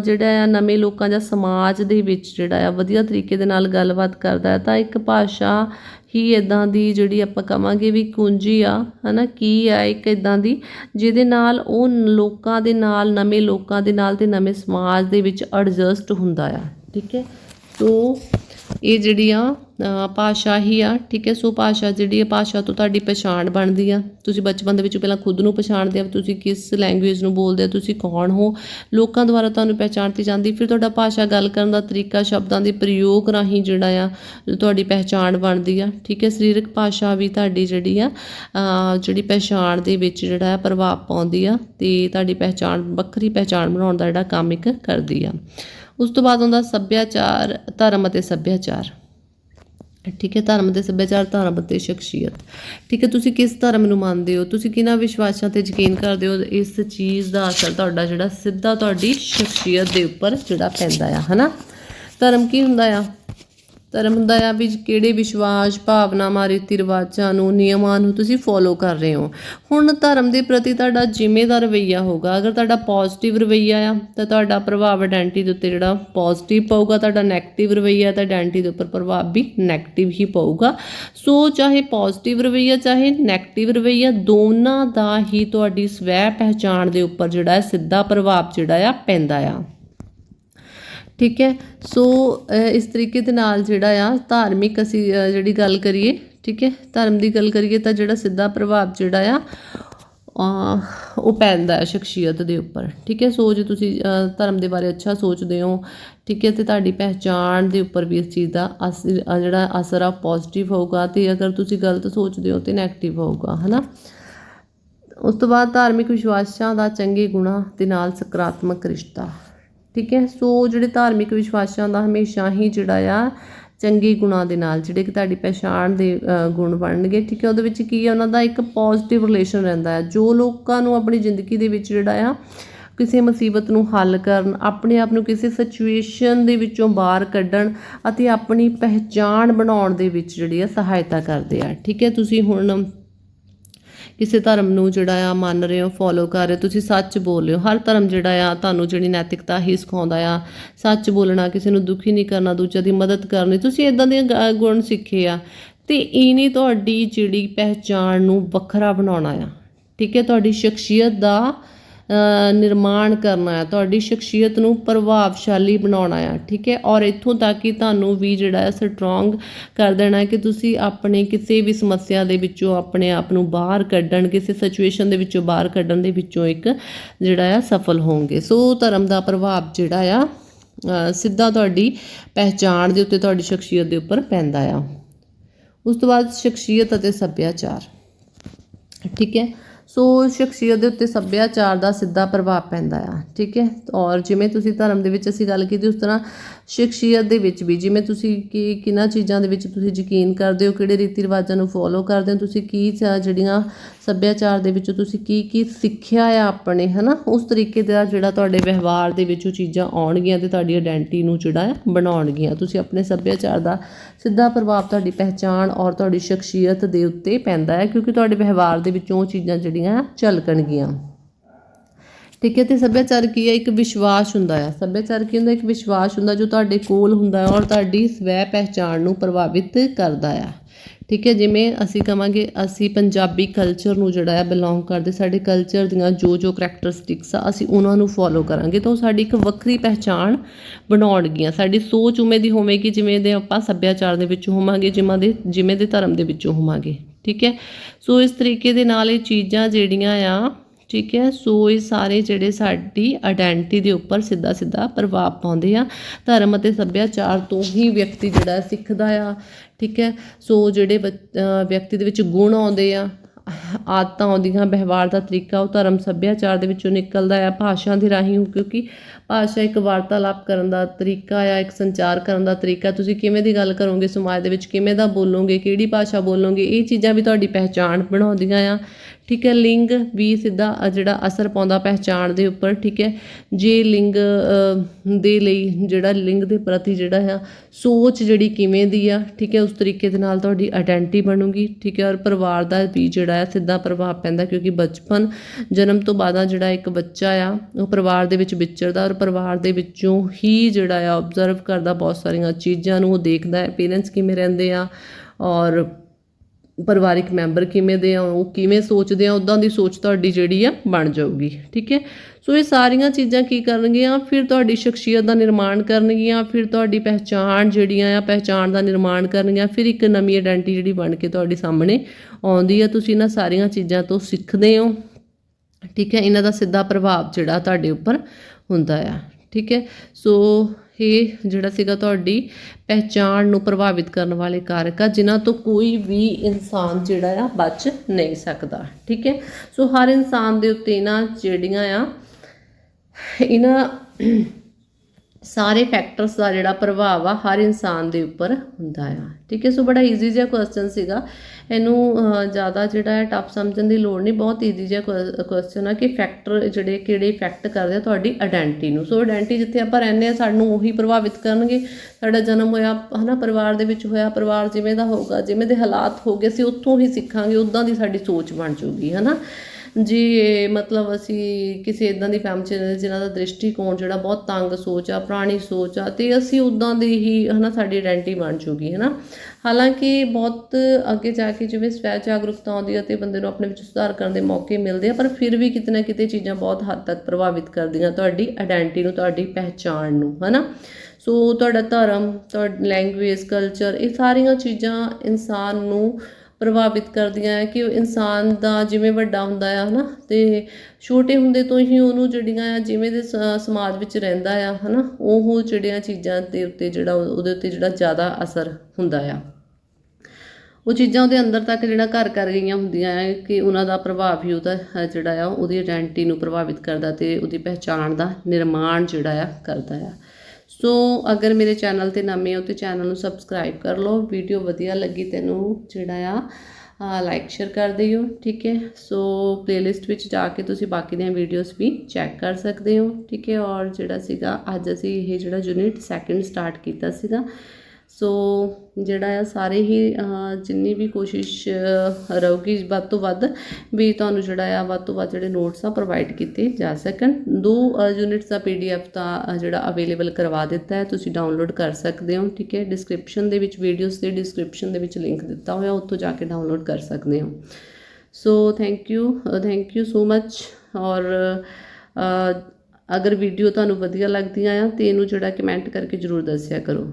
ਜਿਹੜਾ ਆ ਨਵੇਂ ਲੋਕਾਂ ਜਾਂ ਸਮਾਜ ਦੇ ਵਿੱਚ ਜਿਹੜਾ ਆ ਵਧੀਆ ਤਰੀਕੇ ਦੇ ਨਾਲ ਗੱਲਬਾਤ ਕਰਦਾ ਹੈ, ਤਾਂ ਇੱਕ ਭਾਸ਼ਾ ਹੀ ਇਦਾਂ ਦੀ ਜਿਹੜੀ ਆਪਾਂ ਕਵਾਂਗੇ ਵੀ ਕੁੰਜੀ ਆ, ਹਨਾ, ਕੀ ਆ, ਇੱਕ ਇਦਾਂ ਦੀ, ਜਿਹਦੇ ਨਾਲ ਉਹ ਲੋਕਾਂ ਦੇ ਨਾਲ, ਨਵੇਂ ਲੋਕਾਂ ਦੇ ਨਾਲ ਤੇ ਨਵੇਂ ਸਮਾਜ ਦੇ ਵਿੱਚ ਐਡਜਸਟ ਹੁੰਦਾ ਆ, ਠੀਕ ਹੈ? ਸੋ ਇਹ ਜਿਹੜੀ ਆ ਭਾਸ਼ਾ ਹੀ ਆ, ਠੀਕ ਹੈ? ਸੋ ਭਾਸ਼ਾ ਜਿਹੜੀ ਆ ਭਾਸ਼ਾ ਤੋਂ ਤੁਹਾਡੀ ਪਛਾਣ ਬਣਦੀ ਆ। ਤੁਸੀਂ ਬਚਪਨ ਦੇ ਵਿੱਚ ਪਹਿਲਾਂ ਖੁਦ ਨੂੰ ਪਛਾਣਦੇ ਆ ਵੀ ਤੁਸੀਂ ਕਿਸ ਲੈਂਗੁਏਜ ਨੂੰ ਬੋਲਦੇ ਆ, ਤੁਸੀਂ ਕੌਣ ਹੋ? ਲੋਕਾਂ ਦੁਆਰਾ ਤੁਹਾਨੂੰ ਪਹਿਚਾਣਤੀ ਜਾਂਦੀ। ਫਿਰ ਤੁਹਾਡਾ ਭਾਸ਼ਾ ਗੱਲ ਕਰਨ ਦਾ ਤਰੀਕਾ, ਸ਼ਬਦਾਂ ਦੇ ਪ੍ਰਯੋਗ ਰਾਹੀਂ ਜਿਹੜਾ ਆ, ਤੁਹਾਡੀ ਪਹਿਚਾਣ ਬਣਦੀ ਆ। ਠੀਕ ਹੈ? ਸਰੀਰਕ ਭਾਸ਼ਾ ਵੀ ਤੁਹਾਡੀ ਜਿਹੜੀ ਆ ਜਿਹੜੀ ਪਹਿਚਾਣ ਦੇ ਵਿੱਚ ਜਿਹੜਾ ਆ, ਪ੍ਰਭਾਵ ਪਾਉਂਦੀ ਆ ਤੇ ਤੁਹਾਡੀ ਪਹਿਚਾਣ, ਵੱਖਰੀ ਪਹਿਚਾਣ ਬਣਾਉਣ ਦਾ ਜਿਹੜਾ ਕੰਮ ਇੱਕ ਕਰਦੀ ਆ। ਉਸ ਤੋਂ ਬਾਅਦ ਆਉਂਦਾ ਸੱਭਿਆਚਾਰ, ਧਰਮ ਅਤੇ ਸੱਭਿਆਚਾਰ। ਠੀਕ ਹੈ, ਧਰਮ ਤੇ ਸੱਭਿਆਚਾਰ, ਧਰਮ ਅਤੇ ਸ਼ਖਸੀਅਤ। ਠੀਕ ਹੈ, ਤੁਸੀਂ ਕਿਸ ਧਰਮ ਨੂੰ ਮੰਨਦੇ ਹੋ? ਤੁਸੀਂ ਕਿਹਨਾਂ ਵਿਸ਼ਵਾਸਾਂ ਤੇ ਯਕੀਨ ਕਰਦੇ ਹੋ? ਇਸ ਚੀਜ਼ ਦਾ ਅਸਰ ਤੁਹਾਡਾ ਜਿਹੜਾ ਸਿੱਧਾ ਤੁਹਾਡੀ ਸ਼ਖਸੀਅਤ ਦੇ ਉੱਪਰ ਜਿਹੜਾ ਪੈਂਦਾ ਆ, ਹਨਾ? ਧਰਮ ਕੀ ਹੁੰਦਾ ਆ? ਧਰਮ ਦਾ ਆ ਵੀ ਕਿਹੜੇ ਵਿਸ਼ਵਾਸ, ਭਾਵਨਾਵਾਂ, ਰੀਤੀ ਰਿਵਾਜਾਂ ਨੂੰ, ਨਿਯਮਾਂ ਨੂੰ ਤੁਸੀਂ ਫੋਲੋ ਕਰ ਰਹੇ ਹੋ। ਹੁਣ ਧਰਮ ਦੇ ਪ੍ਰਤੀ ਤੁਹਾਡਾ ਜ਼ਿੰਮੇਦਾਰ ਰਵਈਆ ਹੋਗਾ ਅਗਰ ਤੁਹਾਡਾ ਪੋਜ਼ਿਟਿਵ ਰਵਈਆ ਆ, ਤਾਂ ਤੁਹਾਡਾ ਪ੍ਰਭਾਵ ਆਇਡੈਂਟੀ ਦੇ ਉੱਤੇ ਜਿਹੜਾ ਪੋਜ਼ਿਟਿਵ ਪਊਗਾ, ਤੁਹਾਡਾ ਨੈਗੇਟਿਵ ਰਵਈਆ, ਤਾਂ ਆਇਡੈਂਟੀ ਦੇ ਉੱਪਰ ਪ੍ਰਭਾਵ ਵੀ ਨੈਗੇਟਿਵ ਹੀ ਪਊਗਾ। ਸੋ ਚਾਹੇ ਪੋਜ਼ਿਟਿਵ ਰਵਈਆ, ਚਾਹੇ ਨੈਗੇਟਿਵ ਰਵਈਆ, ਦੋਨਾਂ ਦਾ ਹੀ ਤੁਹਾਡੀ ਸਵੈ ਪਹਿਚਾਣ ਦੇ ਉੱਪਰ ਜਿਹੜਾ ਸਿੱਧਾ ਪ੍ਰਭਾਵ ਜਿਹੜਾ ਆ, ਪੈਂਦਾ ਆ। ਠੀਕ ਹੈ? ਸੋ ਇਸ ਤਰੀਕੇ ਦੇ ਨਾਲ ਜਿਹੜਾ ਆ, ਧਾਰਮਿਕ ਅਸੀਂ ਜਿਹੜੀ ਗੱਲ ਕਰੀਏ, ਠੀਕ ਹੈ? ਧਰਮ ਦੀ ਗੱਲ ਕਰੀਏ ਤਾਂ ਜਿਹੜਾ ਸਿੱਧਾ ਪ੍ਰਭਾਵ ਜਿਹੜਾ ਆ ਉਹ ਪੈਂਦਾ ਹੈ ਸ਼ਖਸੀਅਤ ਦੇ ਉੱਪਰ, ਠੀਕ ਹੈ? ਸੋ ਜੇ ਤੁਸੀਂ ਧਰਮ ਦੇ ਬਾਰੇ ਅੱਛਾ ਸੋਚਦੇ ਹੋ, ਠੀਕ ਹੈ? ਤੇ ਤੁਹਾਡੀ ਪਹਿਚਾਣ ਦੇ ਉੱਪਰ ਵੀ ਇਸ ਚੀਜ਼ ਦਾ ਅਸਰ ਜਿਹੜਾ ਅਸਰ ਆ ਪੋਜ਼ਿਟਿਵ ਹੋਊਗਾ ਤੇ ਅਗਰ ਤੁਸੀਂ ਗਲਤ ਸੋਚਦੇ ਹੋ ਤੇ ਨੈਗੇਟਿਵ ਹੋਊਗਾ, ਹਨਾ? ਉਸ ਤੋਂ ਬਾਅਦ ਧਾਰਮਿਕ ਵਿਸ਼ਵਾਸਾਂ ਦਾ ਚੰਗੇ ਗੁਣਾ ਦੇ ਨਾਲ ਸਕਾਰਾਤਮਕ ਰਿਸ਼ਤਾ ਠੀਕ ਹੈ? ਸੋ ਜਿਹੜੇ ਧਾਰਮਿਕ ਵਿਸ਼ਵਾਸਾਂ ਦਾ ਹਮੇਸ਼ਾ ਹੀ ਜਿਹੜਾ ਆ, ਚੰਗੇ ਗੁਣਾਂ ਦੇ ਨਾਲ, ਜਿਹੜੇ ਕਿ ਤੁਹਾਡੀ ਪਛਾਣ ਦੇ ਗੁਣ ਬਣਨਗੇ, ਠੀਕ ਹੈ? ਉਹਦੇ ਵਿੱਚ ਕੀ ਹੈ? ਉਹਨਾਂ ਦਾ ਇੱਕ ਪੋਜ਼ਿਟਿਵ ਰਿਲੇਸ਼ਨ ਰਹਿੰਦਾ ਹੈ। ਜੋ ਲੋਕਾਂ ਨੂੰ ਆਪਣੀ ਜ਼ਿੰਦਗੀ ਦੇ ਵਿੱਚ ਜਿਹੜਾ ਆ, ਕਿਸੇ ਮੁਸੀਬਤ ਨੂੰ ਹੱਲ ਕਰਨ, ਆਪਣੇ ਆਪ ਨੂੰ ਕਿਸੇ ਸਿਚੁਏਸ਼ਨ ਦੇ ਵਿੱਚੋਂ ਬਾਹਰ ਕੱਢਣ ਅਤੇ ਆਪਣੀ ਪਹਿਚਾਣ ਬਣਾਉਣ ਦੇ ਵਿੱਚ ਜਿਹੜੀ ਆ ਸਹਾਇਤਾ ਕਰਦੇ ਆ, ਠੀਕ ਹੈ? ਤੁਸੀਂ ਹੁਣ ਕਿਸੇ ਧਰਮ ਨੂੰ ਜਿਹੜਾ ਆ ਮੰਨ ਰਹੇ ਹੋ ਫੋਲੋ ਕਰ ਰਹੇ ਹੋ, ਤੁਸੀਂ ਸੱਚ ਬੋਲ ਰਹੇ ਹੋ। ਹਰ ਧਰਮ ਜਿਹੜਾ ਆ ਤੁਹਾਨੂੰ ਜਿਹੜੀ ਨੈਤਿਕਤਾ ਹੀ ਸਿਖਾਉਂਦਾ ਆ। ਸੱਚ ਬੋਲਣਾ, ਕਿਸੇ ਨੂੰ ਦੁਖੀ ਨਹੀਂ ਕਰਨਾ, ਦੂਜਿਆਂ ਦੀ ਮਦਦ ਕਰਨੀ, ਤੁਸੀਂ ਇਦਾਂ ਦੇ ਗ- ਗੁਣ ਸਿੱਖੇ ਆ। ਤੇ ਇਹਨੇ ਤੁਹਾਡੀ ਜਿਹੜੀ ਪਹਿਚਾਣ ਨੂੰ ਵੱਖਰਾ ਬਣਾਉਣਾ ਆ। ਠੀਕ ਹੈ, ਤੁਹਾਡੀ ਸ਼ਖਸੀਅਤ ਦਾ ਨਿਰਮਾਣ ਕਰਨਾ ਹੈ। ਤੁਹਾਡੀ ਸ਼ਖਸੀਅਤ ਨੂੰ ਪ੍ਰਭਾਵਸ਼ਾਲੀ ਬਣਾਉਣਾ ਹੈ, ਠੀਕ ਹੈ? ਔਰ ਇੱਥੋਂ ਤੱਕ ਕਿ ਤੁਹਾਨੂੰ ਵੀ ਜਿਹੜਾ ਹੈ ਸਟਰੋਂਗ ਕਰ ਦੇਣਾ ਕਿ ਤੁਸੀਂ ਆਪਣੇ ਕਿਸੇ ਵੀ ਸਮੱਸਿਆ ਦੇ ਵਿੱਚੋਂ ਆਪਣੇ ਆਪ ਨੂੰ ਬਾਹਰ ਕੱਢਣ, ਕਿਸੇ ਸਿਚੁਏਸ਼ਨ ਦੇ ਵਿੱਚੋਂ ਬਾਹਰ ਕੱਢਣ ਦੇ ਵਿੱਚੋਂ ਇੱਕ ਜਿਹੜਾ ਆ ਸਫਲ ਹੋਵੋਗੇ ਸੋ ਧਰਮ ਦਾ ਪ੍ਰਭਾਵ ਜਿਹੜਾ ਆ ਸਿੱਧਾ ਤੁਹਾਡੀ ਪਹਿਚਾਣ ਦੇ ਉੱਤੇ, ਤੁਹਾਡੀ ਸ਼ਖਸੀਅਤ ਦੇ ਉੱਪਰ ਪੈਂਦਾ ਆ। ਉਸ ਤੋਂ ਬਾਅਦ ਸ਼ਖਸੀਅਤ ਅਤੇ ਸੱਭਿਆਚਾਰ, ਠੀਕ ਹੈ? ਸੋ ਸ਼ਖਸੀਅਤ ਦੇ ਉੱਤੇ ਸੱਭਿਆਚਾਰ ਦਾ ਸਿੱਧਾ ਪ੍ਰਭਾਵ ਪੈਂਦਾ ਆ, ਠੀਕ ਹੈ? ਔਰ ਜਿਵੇਂ ਤੁਸੀਂ ਧਰਮ ਦੇ ਵਿੱਚ ਅਸੀਂ ਗੱਲ ਕੀਤੀ, ਉਸ ਤਰ੍ਹਾਂ ਸ਼ਖਸੀਅਤ ਦੇ ਵਿੱਚ ਵੀ, ਜਿਵੇਂ ਤੁਸੀਂ ਕੀ ਕਿਹਨਾਂ ਚੀਜ਼ਾਂ ਦੇ ਵਿੱਚ ਤੁਸੀਂ ਯਕੀਨ ਕਰਦੇ ਹੋ, ਕਿਹੜੇ ਰੀਤੀ ਰਿਵਾਜਾਂ ਨੂੰ ਫੋਲੋ ਕਰਦੇ ਹੋ, ਤੁਸੀਂ ਕੀ ਚ- ਜਿਹੜੀਆਂ ਸੱਭਿਆਚਾਰ ਦੇ ਵਿੱਚੋਂ ਤੁਸੀਂ ਕੀ ਕੀ ਸਿੱਖਿਆ ਆ ਆਪਣੇ, ਹਨਾ? ਉਸ ਤਰੀਕੇ ਦਾ ਜਿਹੜਾ ਤੁਹਾਡੇ ਵਿਵਹਾਰ ਦੇ ਵਿੱਚ ਉਹ ਚੀਜ਼ਾਂ ਆਉਣਗੀਆਂ ਤੇ ਤੁਹਾਡੀ ਆਇਡੈਂਟੀ ਨੂੰ ਜਿਹੜਾ ਹੈ ਬਣਾਉਣਗੀਆਂ। ਤੁਸੀਂ ਆਪਣੇ ਸੱਭਿਆਚਾਰ ਦਾ ਸਿੱਧਾ ਪ੍ਰਭਾਵ ਤੁਹਾਡੀ ਪਹਿਚਾਣ ਔਰ ਤੁਹਾਡੀ ਸ਼ਖਸੀਅਤ ਦੇ ਉੱਤੇ ਪੈਂਦਾ ਹੈ ਕਿਉਂਕਿ ਤੁਹਾਡੇ ਵਿਵਹਾਰ ਦੇ ਵਿੱਚੋਂ ਉਹ ਚੀਜ਼ਾਂ ਜਿਹੜੀਆਂ ਝਲਕਣਗੀਆਂ। ਠੀਕ ਹੈ, ਤੇ ਸੱਭਿਆਚਾਰ ਕੀ ਹੈ? ਇੱਕ ਵਿਸ਼ਵਾਸ ਹੁੰਦਾ ਹੈ ਸੱਭਿਆਚਾਰ ਕੀ ਹੁੰਦਾ? ਇੱਕ ਵਿਸ਼ਵਾਸ ਹੁੰਦਾ ਜੋ ਤੁਹਾਡੇ ਕੋਲ ਹੁੰਦਾ ਹੈ ਔਰ ਤੁਹਾਡੀ ਸਵੈ ਪਹਿਚਾਣ ਨੂੰ ਪ੍ਰਭਾਵਿਤ ਕਰਦਾ ਆ। ਠੀਕ ਹੈ, ਜਿਵੇਂ ਅਸੀਂ ਕਵਾਂਗੇ ਅਸੀਂ ਪੰਜਾਬੀ ਕਲਚਰ ਨੂੰ ਜਿਹੜਾ ਹੈ ਬਿਲੋਂਗ ਕਰਦੇ, ਸਾਡੇ ਕਲਚਰ ਦੀਆਂ ਜੋ ਜੋ ਕਰੈਕਟਰਿਸਟਿਕਸ ਆ, ਅਸੀਂ ਉਹਨਾਂ ਨੂੰ ਫੋਲੋ ਕਰਾਂਗੇ ਤਾਂ ਉਹ ਸਾਡੀ ਇੱਕ ਵੱਖਰੀ ਪਹਿਚਾਣ ਬਣਾਉਣਗੀਆਂ। ਸਾਡੀ ਸੋਚ ਉਵੇਂ ਦੀ ਹੋਵੇਗੀ ਜਿਵੇਂ ਦੇ ਆਪਾਂ ਸੱਭਿਆਚਾਰ ਦੇ ਵਿੱਚ ਹੋਵਾਂਗੇ, ਜਿਵੇਂ ਦੇ ਜਿਵੇਂ ਦੇ ਧਰਮ ਦੇ ਵਿੱਚੋਂ ਹੋਵਾਂਗੇ। ਠੀਕ ਹੈ? ਸੋ ਇਸ ਤਰੀਕੇ ਦੇ ਨਾਲ ਇਹ ਚੀਜ਼ਾਂ ਜਿਹੜੀਆਂ ਆ, ਠੀਕ ਹੈ? ਸੋ ਇਹ ਸਾਰੇ ਜਿਹੜੇ ਸਾਡੀ ਆਇਡੈਂਟੀ ਦੇ ਉੱਪਰ ਸਿੱਧਾ ਸਿੱਧਾ ਪ੍ਰਭਾਵ ਪਾਉਂਦੇ ਆ। ਧਰਮ ਅਤੇ ਸੱਭਿਆਚਾਰ ਤੋਂ ਹੀ ਵਿਅਕਤੀ ਜਿਹੜਾ ਸਿੱਖਦਾ ਆ, ਠੀਕ ਹੈ? ਸੋ ਜਿਹੜੇ ਵਿਅਕਤੀ ਦੇ ਵਿੱਚ ਗੁਣ ਆਉਂਦੇ ਆ, ਆਦਤਾਂ ਆਉਂਦੀਆਂ, ਵਿਵਹਾਰ ਦਾ ਤਰੀਕਾ ਉਹ ਧਰਮ, ਸੱਭਿਆਚਾਰ ਦੇ ਵਿੱਚੋਂ ਨਿਕਲਦਾ ਆ, ਭਾਸ਼ਾ ਦੇ ਰਾਹੀਂ, ਕਿਉਂਕਿ ਭਾਸ਼ਾ ਇੱਕ ਵਾਰਤਾਲਾਪ ਕਰਨ ਦਾ ਤਰੀਕਾ ਆ ਇੱਕ ਸੰਚਾਰ ਕਰਨ ਦਾ ਤਰੀਕਾ, ਤੁਸੀਂ ਕਿਵੇਂ ਦੀ ਗੱਲ ਕਰੋਗੇ ਸਮਾਜ ਦੇ ਵਿੱਚ? ਕਿਵੇਂ ਦਾ ਬੋਲੋਗੇ? ਕਿਹੜੀ ਭਾਸ਼ਾ ਬੋਲੋਗੇ? ਇਹ ਚੀਜ਼ਾਂ ਵੀ ਤੁਹਾਡੀ ਪਹਿਚਾਣ ਬਣਾਉਂਦੀਆਂ ਆ। ਠੀਕ ਹੈ, ਲਿੰਗ ਵੀ ਸਿੱਧਾ ਜਿਹੜਾ ਅਸਰ ਪਾਉਂਦਾ ਪਹਿਚਾਣ ਦੇ ਉੱਪਰ, ਠੀਕ ਹੈ। ਜੇ ਲਿੰਗ ਦੇ ਲਈ ਜਿਹੜਾ ਲਿੰਗ ਦੇ ਪ੍ਰਤੀ ਜਿਹੜਾ ਆ, ਸੋਚ ਜਿਹੜੀ ਕਿਵੇਂ ਦੀ ਆ, ਠੀਕ ਹੈ, ਉਸ ਤਰੀਕੇ ਦੇ ਨਾਲ ਤੁਹਾਡੀ ਆਇਡੈਂਟੀ ਬਣੂਗੀ, ਠੀਕ ਹੈ। ਔਰ ਪਰਿਵਾਰ ਦਾ ਵੀ ਜਿਹੜਾ ਹੈ ਸਿੱਧਾ ਪ੍ਰਭਾਵ ਪੈਂਦਾ, ਕਿਉਂਕਿ ਬਚਪਨ ਜਨਮ ਤੋਂ ਬਾਅਦ ਜਿਹੜਾ ਇੱਕ ਬੱਚਾ ਆ, ਉਹ ਪਰਿਵਾਰ ਦੇ ਵਿੱਚ ਵਿਚਰਦਾ ਔਰ ਪਰਿਵਾਰ ਦੇ ਵਿੱਚੋਂ ਹੀ ਜਿਹੜਾ ਆ ਆਬਜ਼ਰਵ ਕਰਦਾ ਬਹੁਤ ਸਾਰੀਆਂ ਚੀਜ਼ਾਂ ਨੂੰ, ਉਹ ਦੇਖਦਾ ਹੈ। ਪੇਰੈਂਟਸ ਕਿਵੇਂ ਰਹਿੰਦੇ ਆ ਔਰ ਪਰਿਵਾਰਿਕ ਮੈਂਬਰ ਕਿਵੇਂ ਦੇ ਆ, ਉਹ ਕਿਵੇਂ ਸੋਚਦੇ ਆ ਉਦਾਂ ਦੀ ਸੋਚ ਤੁਹਾਡੀ ਜਿਹੜੀ ਆ ਬਣ ਜਾਊਗੀ, ਠੀਕ ਹੈ? ਸੋ ਇਹ ਸਾਰੀਆਂ ਚੀਜ਼ਾਂ ਕੀ ਕਰਨਗੀਆਂ? ਫਿਰ ਤੁਹਾਡੀ ਸ਼ਖਸੀਅਤ ਦਾ ਨਿਰਮਾਣ ਕਰਨਗੀਆਂ, ਫਿਰ ਤੁਹਾਡੀ ਪਹਿਚਾਣ ਜਿਹੜੀਆਂ ਆ, ਪਹਿਚਾਣ ਦਾ ਨਿਰਮਾਣ ਕਰਨਗੀਆਂ, ਫਿਰ ਇੱਕ ਨਵੀਂ ਆਇਡੈਂਟੀ ਜਿਹੜੀ ਬਣ ਕੇ ਤੁਹਾਡੇ ਸਾਹਮਣੇ ਆਉਂਦੀ ਆ। ਤੁਸੀਂ ਇਹਨਾਂ ਸਾਰੀਆਂ ਚੀਜ਼ਾਂ ਤੋਂ ਸਿੱਖਦੇ ਹੋ, ਠੀਕ ਹੈ? ਇਹਨਾਂ ਦਾ ਸਿੱਧਾ ਪ੍ਰਭਾਵ ਜਿਹੜਾ ਤੁਹਾਡੇ ਉੱਪਰ ਹੁੰਦਾ ਆ, ਠੀਕ ਹੈ? ਸੋ ਇਹ ਜਿਹੜਾ ਸੀਗਾ ਤੁਹਾਡੀ ਪਹਿਚਾਣ ਨੂੰ ਪ੍ਰਭਾਵਿਤ ਕਰਨ ਵਾਲੇ ਕਾਰਕ ਆ, ਜਿਨ੍ਹਾਂ ਤੋਂ ਕੋਈ ਵੀ ਇਨਸਾਨ ਜਿਹੜਾ ਆ, ਬਚ ਨਹੀਂ ਸਕਦਾ, ਠੀਕ ਹੈ? ਸੋ ਹਰ ਇਨਸਾਨ ਦੇ ਉੱਤੇ ਇਹਨਾਂ ਜਿਹੜੀਆਂ ਆ, ਇਹਨਾਂ ਸਾਰੇ ਫੈਕਟਰਸ ਦਾ ਜਿਹੜਾ ਪ੍ਰਭਾਵ ਆ ਹਰ ਇਨਸਾਨ ਦੇ ਉੱਪਰ ਹੁੰਦਾ ਆ। ਠੀਕ ਹੈ, ਸੋ ਬੜਾ ਈਜ਼ੀ ਜਿਹਾ ਕੁਐਸਚਨ ਸੀਗਾ। ਇਹਨੂੰ ਜ਼ਿਆਦਾ ਜਿਹੜਾ ਹੈ ਟਫ ਸਮਝਣ ਦੀ ਲੋੜ ਨਹੀਂ, ਬਹੁਤ ਈਜ਼ੀ ਜਿਹਾ ਕੁਐਸਚਨ ਆ ਕਿ ਫੈਕਟਰ ਜਿਹੜੇ ਕਿਹੜੇ ਇਫੈਕਟ ਕਰਦੇ ਆ ਤੁਹਾਡੀ ਆਇਡੈਂਟੀ ਨੂੰ। ਸੋ ਆਇਡੈਂਟੀ ਜਿੱਥੇ ਆਪਾਂ ਰਹਿੰਦੇ ਆ ਸਾਨੂੰ ਉਹੀ ਪ੍ਰਭਾਵਿਤ ਕਰਨਗੇ। ਸਾਡਾ ਜਨਮ ਹੋਇਆ, ਹਨਾ, ਪਰਿਵਾਰ ਦੇ ਵਿੱਚ ਹੋਇਆ, ਪਰਿਵਾਰ ਜਿਵੇਂ ਦਾ ਹੋਊਗਾ, ਜਿਵੇਂ ਦੇ ਹਾਲਾਤ ਹੋਗੇ ਅਸੀਂ ਉੱਥੋਂ ਹੀ ਸਿੱਖਾਂਗੇ ਉਦਾਂ ਦੀ ਸਾਡੀ ਸੋਚ ਬਣ ਜਾਊਗੀ, ਹਨਾ। ਜੇ ਮਤਲਬ ਅਸੀਂ ਕਿਸੇ ਇਦਾਂ ਦੀ ਫੈਮਿਲੀ ਚ, ਜਿਨ੍ਹਾਂ ਦਾ ਦ੍ਰਿਸ਼ਟੀਕੋਣ ਜਿਹੜਾ ਬਹੁਤ ਤੰਗ ਸੋਚ ਆ, ਪੁਰਾਣੀ ਸੋਚ ਆ, ਤੇ ਅਸੀਂ ਉਦਾਂ ਦੀ ਹੀ ਹਨਾ ਸਾਡੀ ਆਇਡੈਂਟੀ ਬਣ ਜੂਗੀ ਹਨਾ ਹਾਲਾਂਕਿ ਬਹੁਤ ਅੱਗੇ ਜਾ ਕੇ ਜਿਵੇਂ ਸਵੈ ਜਾਗਰੂਕਤਾ ਆਉਂਦੀ ਹੈ ਤੇ ਬੰਦੇ ਨੂੰ ਆਪਣੇ ਵਿੱਚ ਸੁਧਾਰ ਕਰਨ ਦੇ ਮੌਕੇ ਮਿਲਦੇ ਆ, ਪਰ ਫਿਰ ਵੀ ਕਿਤੇ ਨਾ ਕਿਤੇ ਚੀਜ਼ਾਂ ਬਹੁਤ ਹੱਦ ਤੱਕ ਪ੍ਰਭਾਵਿਤ ਕਰਦੀਆਂ ਤੁਹਾਡੀ ਆਇਡੈਂਟੀ ਨੂੰ, ਤੁਹਾਡੀ ਪਹਿਚਾਣ ਨੂੰ, ਹਨਾ। ਸੋ ਤੁਹਾਡਾ ਧਰਮ, ਤੁਹਾਡੀ ਲੈਂਗੁਏਜ ਕਲਚਰ ਇਹ ਸਾਰੀਆਂ ਚੀਜ਼ਾਂ ਇਨਸਾਨ ਨੂੰ ਪ੍ਰਭਾਵਿਤ ਕਰਦੀਆਂ ਹੈ ਕਿ ਉਹ ਇਨਸਾਨ ਦਾ ਜਿਵੇਂ ਵੱਡਾ ਹੁੰਦਾ ਆ, ਹਨਾ, ਤੇ ਛੋਟੇ ਹੁੰਦੇ ਤੋਂ ਹੀ ਉਹਨੂੰ ਜਿਹੜੀਆਂ ਆ, ਜਿਵੇਂ ਦੇ ਸ- ਸਮਾਜ ਵਿੱਚ ਰਹਿੰਦਾ ਆ, ਹਨਾ, ਉਹ ਜਿਹੜੀਆਂ ਚੀਜ਼ਾਂ ਦੇ ਉੱਤੇ ਜਿਹੜਾ ਉਹ- ਉਹਦੇ ਉੱਤੇ ਜਿਹੜਾ ਜ਼ਿਆਦਾ ਅਸਰ ਹੁੰਦਾ ਆ। ਉਹ ਚੀਜ਼ਾਂ ਉਹਦੇ ਅੰਦਰ ਤੱਕ ਜਿਹੜਾ ਘਰ ਕਰ ਗਈਆਂ ਹੁੰਦੀਆਂ ਹੈ ਕਿ ਉਹਨਾਂ ਦਾ ਪ੍ਰਭਾਵ ਹੀ ਉਹਦਾ ਜਿਹੜਾ ਆ, ਉਹਦੀ ਆਇਡੈਂਟੀ ਨੂੰ ਪ੍ਰਭਾਵਿਤ ਕਰਦਾ ਤੇ ਉਹਦੀ ਪਹਿਚਾਣ ਦਾ ਨਿਰਮਾਣ ਜਿਹੜਾ ਆ, ਕਰਦਾ ਆ। ਸੋ ਅਗਰ ਮੇਰੇ ਚੈਨਲ ਤੇ ਨਵੇਂ ਹੋ ਤੇ ਚੈਨਲ ਨੂੰ ਸਬਸਕ੍ਰਾਈਬ ਕਰ ਲਓ। ਵੀਡੀਓ ਵਧੀਆ ਲੱਗੀ ਤੈਨੂੰ ਜਿਹੜਾ ਆ ਲਾਈਕ ਸ਼ੇਅਰ ਕਰ ਦਿਓ, ਠੀਕ ਹੈ? ਸੋ ਪਲੇਲਿਸਟ ਵਿੱਚ ਜਾ ਕੇ ਤੁਸੀਂ ਬਾਕੀ ਦੀਆਂ ਵੀਡੀਓਜ਼ ਵੀ ਚੈੱਕ ਕਰ ਸਕਦੇ ਹੋ, ਠੀਕ ਹੈ? ਔਰ ਜਿਹੜਾ ਸੀਗਾ, ਅੱਜ ਅਸੀਂ ਇਹ ਜਿਹੜਾ ਯੂਨਿਟ ਸੈਕੰਡ ਸਟਾਰਟ ਕੀਤਾ ਸੀਗਾ ਸੋ ਜਿਹੜਾ ਆ ਸਾਰੇ ਹੀ ਜਿੰਨੀ ਵੀ ਕੋਸ਼ਿਸ਼ ਅਹ, ਰਹੂਗੀ ਵੱਧ ਤੋਂ ਵੱਧ ਵੀ ਤੁਹਾਨੂੰ ਜਿਹੜਾ ਆ ਵੱਧ ਤੋਂ ਵੱਧ ਜਿਹੜੇ ਨੋਟਸ ਆ ਪ੍ਰੋਵਾਈਡ ਕੀਤੇ ਜਾ ਸਕਣ। ਦੋ ਯੂਨਿਟਸ ਦਾ ਪੀਡੀਐਫ ਦਾ ਅਹ, ਜਿਹੜਾ ਅਵੇਲੇਬਲ ਕਰਵਾ ਦਿੱਤਾ ਹੈ ਤੁਸੀਂ ਡਾਊਨਲੋਡ ਕਰ ਸਕਦੇ ਹੋ ਠੀਕ ਹੈ? ਡਿਸਕ੍ਰਿਪਸ਼ਨ ਦੇ ਵਿੱਚ ਵੀਡੀਓਜ਼ ਦੇ ਡਿਸਕ੍ਰਿਪਸ਼ਨ ਦੇ ਵਿੱਚ ਲਿੰਕ ਦਿੱਤਾ ਹੋਇਆ ਉੱਥੋਂ ਜਾ ਕੇ ਡਾਊਨਲੋਡ ਕਰ ਸਕਦੇ ਹੋ। So thank you thank you so much ਔਰ ਅਗਰ ਵੀਡੀਓ ਤੁਹਾਨੂੰ ਵਧੀਆ ਲੱਗਦੀਆਂ ਆ ਤੇ ਇਹਨੂੰ ਜਿਹੜਾ ਕਮੈਂਟ ਕਰਕੇ ਜ਼ਰੂਰ ਦੱਸਿਆ ਕਰੋ।